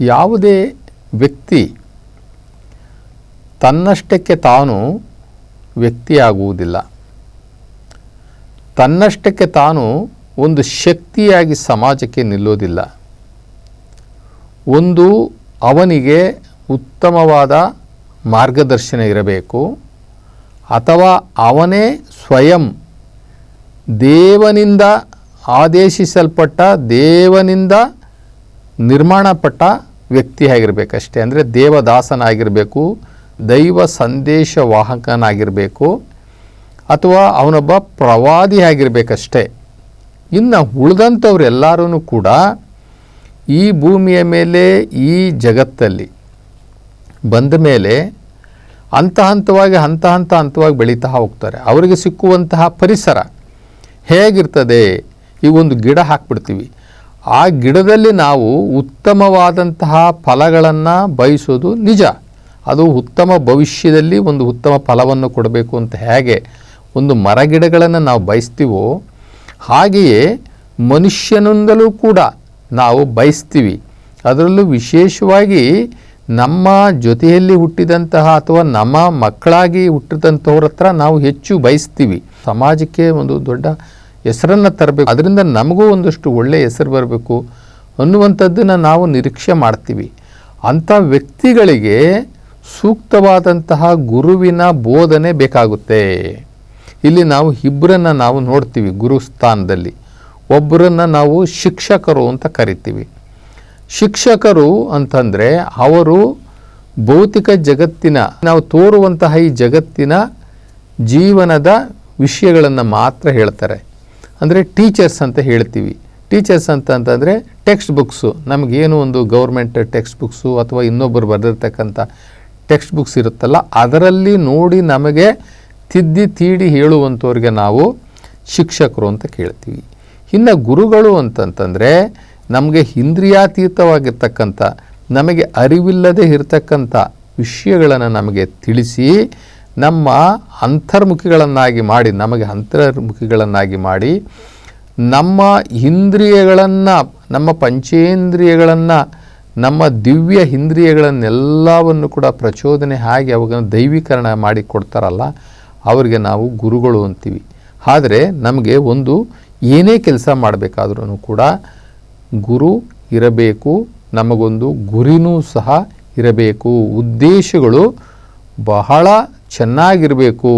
ಯಾವುದೇ ವ್ಯಕ್ತಿ ತನ್ನಷ್ಟಕ್ಕೆ ತಾನು ವ್ಯಕ್ತಿಯಾಗುವುದಿಲ್ಲ. ತನ್ನಷ್ಟಕ್ಕೆ ತಾನು ಒಂದು ಶಕ್ತಿಯಾಗಿ ಸಮಾಜಕ್ಕೆ ನಿಲ್ಲೋದಿಲ್ಲ ಒಂದು ಅವನಿಗೆ ಉತ್ತಮವಾದ ಮಾರ್ಗದರ್ಶನ ಇರಬೇಕು ಅಥವಾ ಅವನೇ ಸ್ವಯಂ ದೇವನಿಂದ ಆದೇಶಿಸಲ್ಪಟ್ಟ ದೇವನಿಂದ ನಿರ್ಮಾಣಪಟ್ಟ ವ್ಯಕ್ತಿಯಾಗಿರಬೇಕಷ್ಟೇ ಅಂದರೆ ದೇವದಾಸನಾಗಿರಬೇಕು, ದೈವ ಸಂದೇಶ ವಾಹಕನಾಗಿರಬೇಕು, ಅಥವಾ ಅವನೊಬ್ಬ ಪ್ರವಾದಿ ಆಗಿರಬೇಕಷ್ಟೇ. ಇನ್ನು ಉಳಿದಂಥವ್ರೆಲ್ಲರೂ ಕೂಡ ಈ ಭೂಮಿಯ ಮೇಲೆ, ಈ ಜಗತ್ತಲ್ಲಿ ಬಂದ ಮೇಲೆ ಹಂತ ಹಂತವಾಗಿ, ಹಂತ ಹಂತ ಹಂತವಾಗಿ ಬೆಳೀತಾ ಹೋಗ್ತಾರೆ. ಅವರಿಗೆ ಸಿಕ್ಕುವಂತಹ ಪರಿಸರ ಹೇಗಿರ್ತದೆ? ಈ ಒಂದು ಗಿಡ ಹಾಕ್ಬಿಡ್ತೀವಿ. ಆ ಗಿಡದಲ್ಲಿ ನಾವು ಉತ್ತಮವಾದಂತಹ ಫಲಗಳನ್ನು ಬಯಸೋದು ನಿಜ. ಅದು ಉತ್ತಮ ಭವಿಷ್ಯದಲ್ಲಿ ಒಂದು ಉತ್ತಮ ಫಲವನ್ನು ಕೊಡಬೇಕು ಅಂತ ಹೇಗೆ ಒಂದು ಮರಗಿಡಗಳನ್ನು ನಾವು ಬಯಸ್ತೀವೋ ಹಾಗೆಯೇ ಮನುಷ್ಯನಿಂದಲೂ ಕೂಡ ನಾವು ಬಯಸ್ತೀವಿ. ಅದರಲ್ಲೂ ವಿಶೇಷವಾಗಿ ನಮ್ಮ ಜೊತೆಯಲ್ಲಿ ಹುಟ್ಟಿದಂತಹ ಅಥವಾ ನಮ್ಮ ಮಕ್ಕಳಾಗಿ ಹುಟ್ಟಿದಂಥವ್ರ ಹತ್ರ ನಾವು ಹೆಚ್ಚು ಬಯಸ್ತೀವಿ. ಸಮಾಜಕ್ಕೆ ಒಂದು ದೊಡ್ಡ ಹೆಸರನ್ನು ತರಬೇಕು. ಅದರಿಂದ ನಮಗೂ ಒಂದಷ್ಟು ಒಳ್ಳೆಯ ಹೆಸರು ಬರಬೇಕು ಅನ್ನುವಂಥದ್ದನ್ನು ನಾವು ನಿರೀಕ್ಷೆ ಮಾಡ್ತೀವಿ. ಅಂಥ ವ್ಯಕ್ತಿಗಳಿಗೆ ಸೂಕ್ತವಾದಂತಹ ಗುರುವಿನ ಬೋಧನೆ ಬೇಕಾಗುತ್ತೆ. ಇಲ್ಲಿ ನಾವು ಇಬ್ಬರನ್ನು ನಾವು ನೋಡ್ತೀವಿ ಗುರು ಸ್ಥಾನದಲ್ಲಿ ಒಬ್ಬರನ್ನು ನಾವು ಶಿಕ್ಷಕರು ಅಂತ ಕರಿತೀವಿ. ಶಿಕ್ಷಕರು ಅಂತಂದರೆ ಅವರು ಭೌತಿಕ ಜಗತ್ತಿನ, ನಾವು ತೋರುವಂತಹ ಈ ಜಗತ್ತಿನ ಜೀವನದ ವಿಷಯಗಳನ್ನು ಮಾತ್ರ ಹೇಳ್ತಾರೆ. ಅಂದರೆ ಟೀಚರ್ಸ್ ಅಂತ ಹೇಳ್ತೀವಿ. ಟೀಚರ್ಸ್ ಅಂತ ಅಂತಂದರೆ ಟೆಕ್ಸ್ಟ್ ಬುಕ್ಸು ನಮಗೇನು ಒಂದು ಗೌರ್ಮೆಂಟ್ ಟೆಕ್ಸ್ಟ್ ಬುಕ್ಸು ಅಥವಾ ಇನ್ನೊಬ್ಬರು ಬರೆದಿರ್ತಕ್ಕಂಥ ಟೆಕ್ಸ್ಟ್ ಬುಕ್ಸ್ ಇರುತ್ತಲ್ಲ, ಅದರಲ್ಲಿ ನೋಡಿ ನಮಗೆ ತಿದ್ದಿ ತೀಡಿ ಹೇಳುವಂಥವ್ರಿಗೆ ನಾವು ಶಿಕ್ಷಕರು ಅಂತ ಕೇಳ್ತೀವಿ. ಇನ್ನು ಗುರುಗಳು ಅಂತಂತಂದರೆ ನಮಗೆ ಇಂದ್ರಿಯಾತೀತವಾಗಿರ್ತಕ್ಕಂಥ ನಮಗೆ ಅರಿವಿಲ್ಲದೆ ಇರತಕ್ಕಂಥ ವಿಷಯಗಳನ್ನು ನಮಗೆ ತಿಳಿಸಿ ನಮ್ಮ ಅಂತರ್ಮುಖಿಗಳನ್ನಾಗಿ ಮಾಡಿ, ನಮಗೆ ಅಂತರ್ಮುಖಿಗಳನ್ನಾಗಿ ಮಾಡಿ, ನಮ್ಮ ಇಂದ್ರಿಯಗಳನ್ನು, ನಮ್ಮ ಪಂಚೇಂದ್ರಿಯಗಳನ್ನು, ನಮ್ಮ ದಿವ್ಯ ಇಂದ್ರಿಯಗಳನ್ನೆಲ್ಲವನ್ನು ಕೂಡ ಪ್ರಚೋದನೆ ಆಗಿ ಅವುಗಳನ್ನು ದೈವೀಕರಣ ಮಾಡಿ ಕೊಡ್ತಾರಲ್ಲ, ಅವರಿಗೆ ನಾವು ಗುರುಗಳು ಅಂತೀವಿ. ಆದರೆ ನಮಗೆ ಒಂದು ಏನೇ ಕೆಲಸ ಮಾಡಬೇಕಾದ್ರೂ ಕೂಡ ಗುರು ಇರಬೇಕು, ನಮಗೊಂದು ಗುರಿನೂ ಸಹ ಇರಬೇಕು. ಉದ್ದೇಶಗಳು ಬಹಳ ಚೆನ್ನಾಗಿರಬೇಕು.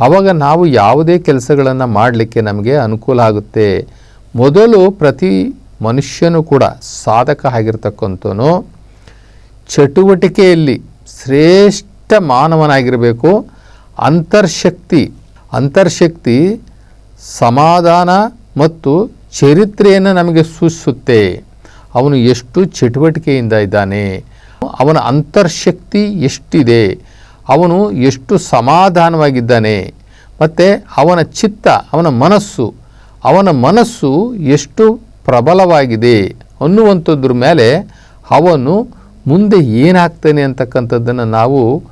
ಆವಾಗ ನಾವು ಯಾವುದೇ ಕೆಲಸಗಳನ್ನು ಮಾಡಲಿಕ್ಕೆ ನಮಗೆ ಅನುಕೂಲ ಆಗುತ್ತೆ. ಮೊದಲು ಪ್ರತಿ ಮನುಷ್ಯನು ಕೂಡ ಸಾಧಕ ಆಗಿರ್ತಕ್ಕಂಥನು ಚಟುವಟಿಕೆಯಲ್ಲಿ ಶ್ರೇಷ್ಠ ಮಾನವನಾಗಿರಬೇಕು. ಅಂತರ್ಶಕ್ತಿ ಅಂತರ್ಶಕ್ತಿ, ಸಮಾಧಾನ ಮತ್ತು ಚರಿತ್ರೆಯನ್ನು ನಮಗೆ ಸೂಚಿಸುತ್ತೆ. ಅವನು ಎಷ್ಟು ಚಟುವಟಿಕೆಯಿಂದ ಇದ್ದಾನೆ. ಅವನ ಅಂತರ್ಶಕ್ತಿ ಎಷ್ಟಿದೆ. ಅವನು ಎಷ್ಟು ಸಮಾಧಾನವಾಗಿದ್ದಾನೆ. ಮತ್ತು ಅವನ ಚಿತ್ತ, ಅವನ ಮನಸ್ಸು ಅವನ ಮನಸ್ಸು ಎಷ್ಟು ಪ್ರಬಲವಾಗಿದೆ ಅನ್ನುವಂಥದ್ರ ಮೇಲೆ ಅವನು ಮುಂದೆ ಏನಾಗ್ತಾನೆ ಅಂತಕ್ಕಂಥದ್ದನ್ನು ನಾವು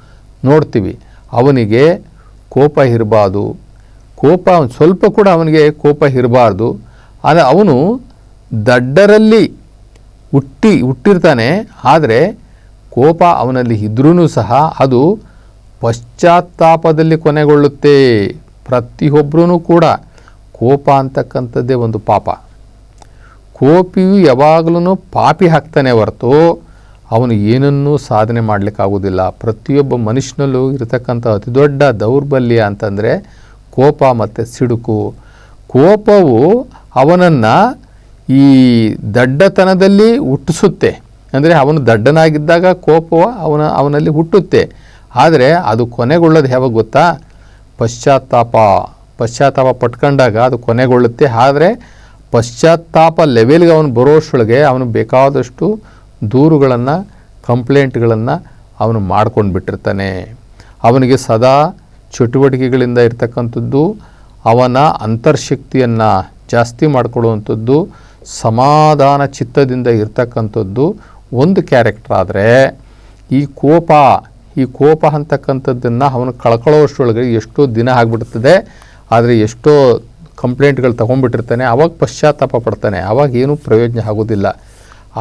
ನೋಡ್ತೀವಿ. ಅವನಿಗೆ ಕೋಪ ಇರಬಾರ್ದು. ಕೋಪ ಸ್ವಲ್ಪ ಕೂಡ ಅವನಿಗೆ ಕೋಪ ಇರಬಾರ್ದು. ಆದರೆ ಅವನು ದಡ್ಡರಲ್ಲಿ ಹುಟ್ಟಿ ಹುಟ್ಟಿರ್ತಾನೆ. ಆದರೆ ಕೋಪ ಅವನಲ್ಲಿ ಇದ್ರೂ ಸಹ ಅದು ಪಶ್ಚಾತ್ತಾಪದಲ್ಲಿ ಕೊನೆಗೊಳ್ಳುತ್ತೆ. ಪ್ರತಿಯೊಬ್ಬರೂ ಕೂಡ ಕೋಪ ಅಂತಕ್ಕಂಥದ್ದೇ ಒಂದು ಪಾಪ. ಕೋಪಿಯು ಯಾವಾಗಲೂ ಪಾಪಿ ಹಾಕ್ತಾನೆ ಹೊರತು ಅವನು ಏನನ್ನೂ ಸಾಧನೆ ಮಾಡಲಿಕ್ಕಾಗೋದಿಲ್ಲ ಪ್ರತಿಯೊಬ್ಬ ಮನುಷ್ಯನಲ್ಲೂ ಇರತಕ್ಕಂಥ ಅತಿ ದೊಡ್ಡ ದೌರ್ಬಲ್ಯ ಅಂತಂದರೆ ಕೋಪ ಮತ್ತು ಸಿಡುಕು. ಕೋಪವು ಅವನನ್ನು ಈ ದಡ್ಡತನದಲ್ಲಿ ಹುಟ್ಟಿಸುತ್ತೆ. ಅಂದರೆ ಅವನು ದಡ್ಡನಾಗಿದ್ದಾಗ ಕೋಪವು ಅವನ ಅವನಲ್ಲಿ ಹುಟ್ಟುತ್ತೆ. ಆದರೆ ಅದು ಕೊನೆಗೊಳ್ಳೋದು ಯಾವಾಗ ಗೊತ್ತಾ? ಪಶ್ಚಾತ್ತಾಪ. ಪಶ್ಚಾತ್ತಾಪ ಪಟ್ಕೊಂಡಾಗ ಅದು ಕೊನೆಗೊಳ್ಳುತ್ತೆ. ಆದರೆ ಪಶ್ಚಾತ್ತಾಪ ಲೆವೆಲ್ಗೆ ಅವನು ಬರೋಷ್ಟೊಳಗೆ ಅವನು ಬೇಕಾದಷ್ಟು ದೂರುಗಳನ್ನು ಕಂಪ್ಲೇಂಟ್ಗಳನ್ನು ಅವನು ಮಾಡ್ಕೊಂಡು ಬಿಟ್ಟಿರ್ತಾನೆ. ಅವನಿಗೆ ಸದಾ ಚಟುವಟಿಕೆಗಳಿಂದ ಇರ್ತಕ್ಕಂಥದ್ದು, ಅವನ ಅಂತರ್ಶಕ್ತಿಯನ್ನು ಜಾಸ್ತಿ ಮಾಡಿಕೊಳ್ಳುವಂಥದ್ದು, ಸಮಾಧಾನ ಚಿತ್ತದಿಂದ ಇರ್ತಕ್ಕಂಥದ್ದು ಒಂದು ಕ್ಯಾರೆಕ್ಟರ್ ಆದರೆ ಈ ಕೋಪ ಈ ಕೋಪ ಅಂತಕ್ಕಂಥದ್ದನ್ನು ಅವನು ಕಳ್ಕೊಳ್ಳೋಷ್ಟರೊಳಗೆ ಎಷ್ಟೋ ದಿನ ಆಗಿಬಿಡ್ತದೆ. ಆದರೆ ಎಷ್ಟೋ ಕಂಪ್ಲೇಂಟ್ಗಳು ತೊಗೊಂಡ್ಬಿಟ್ಟಿರ್ತಾನೆ. ಅವಾಗ ಪಶ್ಚಾತ್ತಾಪ ಪಡ್ತಾನೆ. ಅವಾಗ ಏನೂ ಪ್ರಯೋಜನ ಆಗೋದಿಲ್ಲ.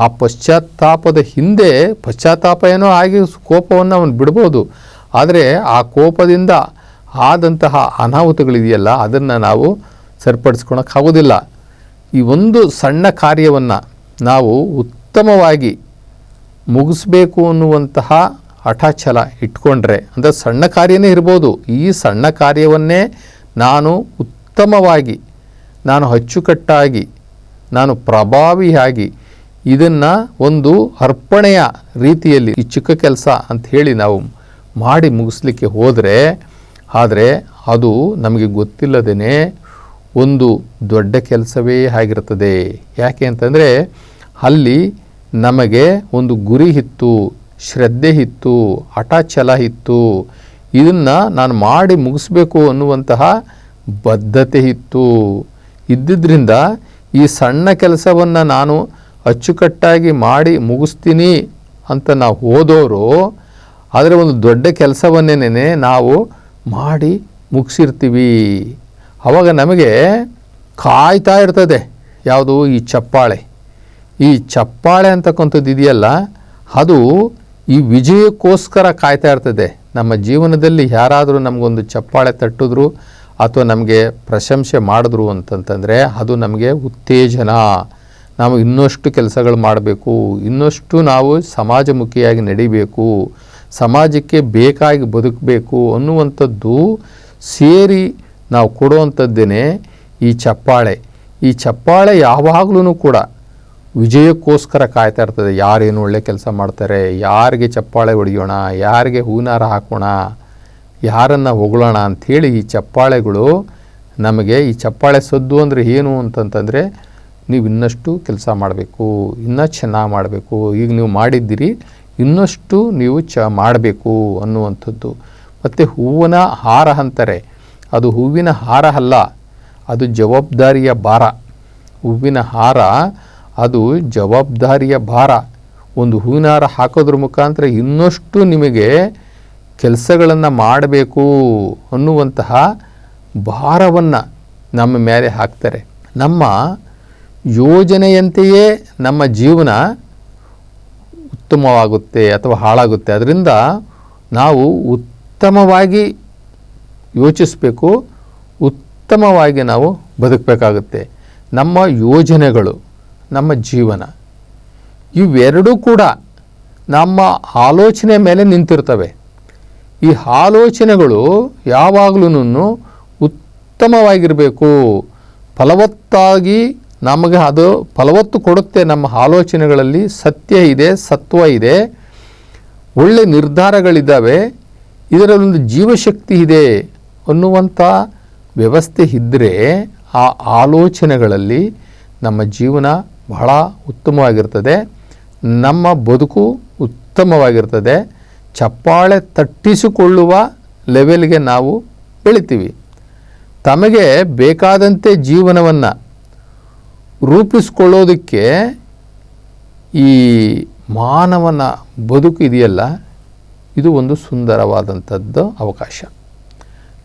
ಆ ಪಶ್ಚಾತ್ತಾಪದ ಹಿಂದೆ ಪಶ್ಚಾತ್ತಾಪ ಏನೋ ಆಗಿ ಕೋಪವನ್ನು ಅವನು ಬಿಡ್ಬೋದು. ಆದರೆ ಆ ಕೋಪದಿಂದ ಆದಂತಹ ಅನಾಹುತಗಳಿದೆಯಲ್ಲ, ಅದನ್ನು ನಾವು ಸರಿಪಡಿಸ್ಕೊಳಕ್ಕಾಗೋದಿಲ್ಲ ಈ ಒಂದು ಸಣ್ಣ ಕಾರ್ಯವನ್ನು ನಾವು ಉತ್ತಮವಾಗಿ ಮುಗಿಸ್ಬೇಕು ಅನ್ನುವಂತಹ ಹಠಾಚಲ ಇಟ್ಕೊಂಡ್ರೆ, ಅಂದರೆ ಸಣ್ಣ ಕಾರ್ಯನೇ ಇರ್ಬೋದು. ಈ ಸಣ್ಣ ಕಾರ್ಯವನ್ನೇ ನಾನು ಉತ್ತಮವಾಗಿ, ನಾನು ಅಚ್ಚುಕಟ್ಟಾಗಿ, ನಾನು ಪ್ರಭಾವಿಯಾಗಿ ಇದನ್ನು ಒಂದು ಅರ್ಪಣೆಯ ರೀತಿಯಲ್ಲಿ ಈ ಚಿಕ್ಕ ಕೆಲಸ ಅಂತ ಹೇಳಿ ನಾವು ಮಾಡಿ ಮುಗಿಸ್ಲಿಕ್ಕೆ ಹೋದರೆ, ಆದರೆ ಅದು ನಮಗೆ ಗೊತ್ತಿಲ್ಲದೇ ಒಂದು ದೊಡ್ಡ ಕೆಲಸವೇ ಆಗಿರ್ತದೆ. ಯಾಕೆ ಅಂತಂದರೆ ಅಲ್ಲಿ ನಮಗೆ ಒಂದು ಗುರಿ ಇತ್ತು. ಶ್ರದ್ಧೆ ಇತ್ತು ಹಠ ಛಲ ಇತ್ತು. ಇದನ್ನು ನಾನು ಮಾಡಿ ಮುಗಿಸ್ಬೇಕು ಅನ್ನುವಂತಹ ಬದ್ಧತೆ ಇತ್ತು. ಇದ್ದಿದ್ದರಿಂದ ಈ ಸಣ್ಣ ಕೆಲಸವನ್ನು ನಾನು ಅಚ್ಚುಕಟ್ಟಾಗಿ ಮಾಡಿ ಮುಗಿಸ್ತೀನಿ ಅಂತ ನಾವು ಹೋದವರು ಆದರೆ ಒಂದು ದೊಡ್ಡ ಕೆಲಸವನ್ನೇನೇ ನಾವು ಮಾಡಿ ಮುಗಿಸಿರ್ತೀವಿ. ಆವಾಗ ನಮಗೆ ಕಾಯ್ತಾ ಇರ್ತದೆ, ಯಾವುದು ಈ ಚಪ್ಪಾಳೆ. ಈ ಚಪ್ಪಾಳೆ ಅಂತಕ್ಕಂಥದ್ದು ಇದೆಯಲ್ಲ, ಅದು ಈ ವಿಜಯಕ್ಕೋಸ್ಕರ ಕಾಯ್ತಾ ಇರ್ತದೆ. ನಮ್ಮ ಜೀವನದಲ್ಲಿ ಯಾರಾದರೂ ನಮಗೊಂದು ಚಪ್ಪಾಳೆ ತಟ್ಟಿದ್ರು ಅಥವಾ ನಮಗೆ ಪ್ರಶಂಸೆ ಮಾಡಿದ್ರು ಅಂತಂತಂದರೆ ಅದು ನಮಗೆ ಉತ್ತೇಜನ. ನಾವು ಇನ್ನಷ್ಟು ಕೆಲಸಗಳು ಮಾಡಬೇಕು, ಇನ್ನಷ್ಟು ನಾವು ಸಮಾಜಮುಖಿಯಾಗಿ ನಡಿಬೇಕು, ಸಮಾಜಕ್ಕೆ ಬೇಕಾಗಿ ಬದುಕಬೇಕು ಅನ್ನುವಂಥದ್ದು ಸೇರಿ ನಾವು ಕೊಡುವಂಥದ್ದೇನೆ ಈ ಚಪ್ಪಾಳೆ. ಈ ಚಪ್ಪಾಳೆ ಯಾವಾಗಲೂ ಕೂಡ ವಿಜಯಕ್ಕೋಸ್ಕರ ಕಾಯ್ತಾ ಇರ್ತದೆ. ಯಾರೇನು ಒಳ್ಳೆ ಕೆಲಸ ಮಾಡ್ತಾರೆ, ಯಾರಿಗೆ ಚಪ್ಪಾಳೆ ಹೊಡೆಯೋಣ, ಯಾರಿಗೆ ಹೂನಾರ ಹಾಕೋಣ, ಯಾರನ್ನು ಹೊಗಳೋಣ ಅಂಥೇಳಿ ಈ ಚಪ್ಪಾಳೆಗಳು ನಮಗೆ ಈ ಚಪ್ಪಾಳೆ ಸದ್ದು ಅಂದರೆ ಏನು ಅಂತಂತಂದರೆ ನೀವು ಇನ್ನಷ್ಟು ಕೆಲಸ ಮಾಡಬೇಕು, ಇನ್ನೂ ಚೆನ್ನಾಗಿ ಮಾಡಬೇಕು, ಈಗ ನೀವು ಮಾಡಿದ್ದೀರಿ, ಇನ್ನಷ್ಟು ನೀವು ಚ ಮಾಡಬೇಕು ಅನ್ನುವಂಥದ್ದು. ಮತ್ತು ಹೂವಿನ ಹಾರ ಅಂತಾರೆ. ಅದು ಹೂವಿನ ಹಾರ ಅಲ್ಲ, ಅದು ಜವಾಬ್ದಾರಿಯ ಭಾರ. ಹೂವಿನ ಹಾರ ಅದು ಜವಾಬ್ದಾರಿಯ ಭಾರ. ಒಂದು ಹೂವಿನಾರ ಹಾಕೋದ್ರ ಮುಖಾಂತರ ಇನ್ನಷ್ಟು ನಿಮಗೆ ಕೆಲಸಗಳನ್ನು ಮಾಡಬೇಕು ಅನ್ನುವಂತಹ ಭಾರವನ್ನು ನಮ್ಮ ಮೇಲೆ ಹಾಕ್ತಾರೆ. ನಮ್ಮ ಯೋಜನೆಯಂತೆಯೇ ನಮ್ಮ ಜೀವನ ಉತ್ತಮವಾಗುತ್ತೆ ಅಥವಾ ಹಾಳಾಗುತ್ತೆ. ಅದರಿಂದ ನಾವು ಉತ್ತಮವಾಗಿ ಯೋಚಿಸಬೇಕು, ಉತ್ತಮವಾಗಿ ನಾವು ಬದುಕಬೇಕಾಗುತ್ತೆ. ನಮ್ಮ ಯೋಜನೆಗಳು. ನಮ್ಮ ಜೀವನ. ಇವೆರಡೂ ಕೂಡ ನಮ್ಮ ಆಲೋಚನೆ ಮೇಲೆ ನಿಂತಿರ್ತವೆ. ಈ ಆಲೋಚನೆಗಳು ಯಾವಾಗಲೂ ಉತ್ತಮವಾಗಿರಬೇಕು. ಫಲವತ್ತಾಗಿ ನಮಗೆ ಅದು ಫಲವತ್ತು ಕೊಡುತ್ತೆ ನಮ್ಮ ಆಲೋಚನೆಗಳಲ್ಲಿ. ಸತ್ಯ ಇದೆ, ಸತ್ವ ಇದೆ. ಒಳ್ಳೆ ನಿರ್ಧಾರಗಳಿದ್ದಾವೆ. ಇದರಲ್ಲೊಂದು ಜೀವಶಕ್ತಿ ಇದೆ ಅನ್ನುವಂಥ ವ್ಯವಸ್ಥೆ ಇದ್ದರೆ ಆ ಆಲೋಚನೆಗಳಲ್ಲಿ ನಮ್ಮ ಜೀವನ ಬಹಳ ಉತ್ತಮವಾಗಿರ್ತದೆ. ನಮ್ಮ ಬದುಕು ಉತ್ತಮವಾಗಿರ್ತದೆ. ಚಪ್ಪಾಳೆ ತಟ್ಟಿಸಿಕೊಳ್ಳುವ ಲೆವೆಲ್ಗೆ ನಾವು ಬೆಳಿತೀವಿ. ತಮಗೆ ಬೇಕಾದಂತೆ ಜೀವನವನ್ನು ರೂಪಿಸ್ಕೊಳ್ಳೋದಕ್ಕೆ ಈ ಮಾನವನ ಬದುಕು ಇದೆಯಲ್ಲ, ಇದು ಒಂದು ಸುಂದರವಾದಂಥದ್ದು ಅವಕಾಶ.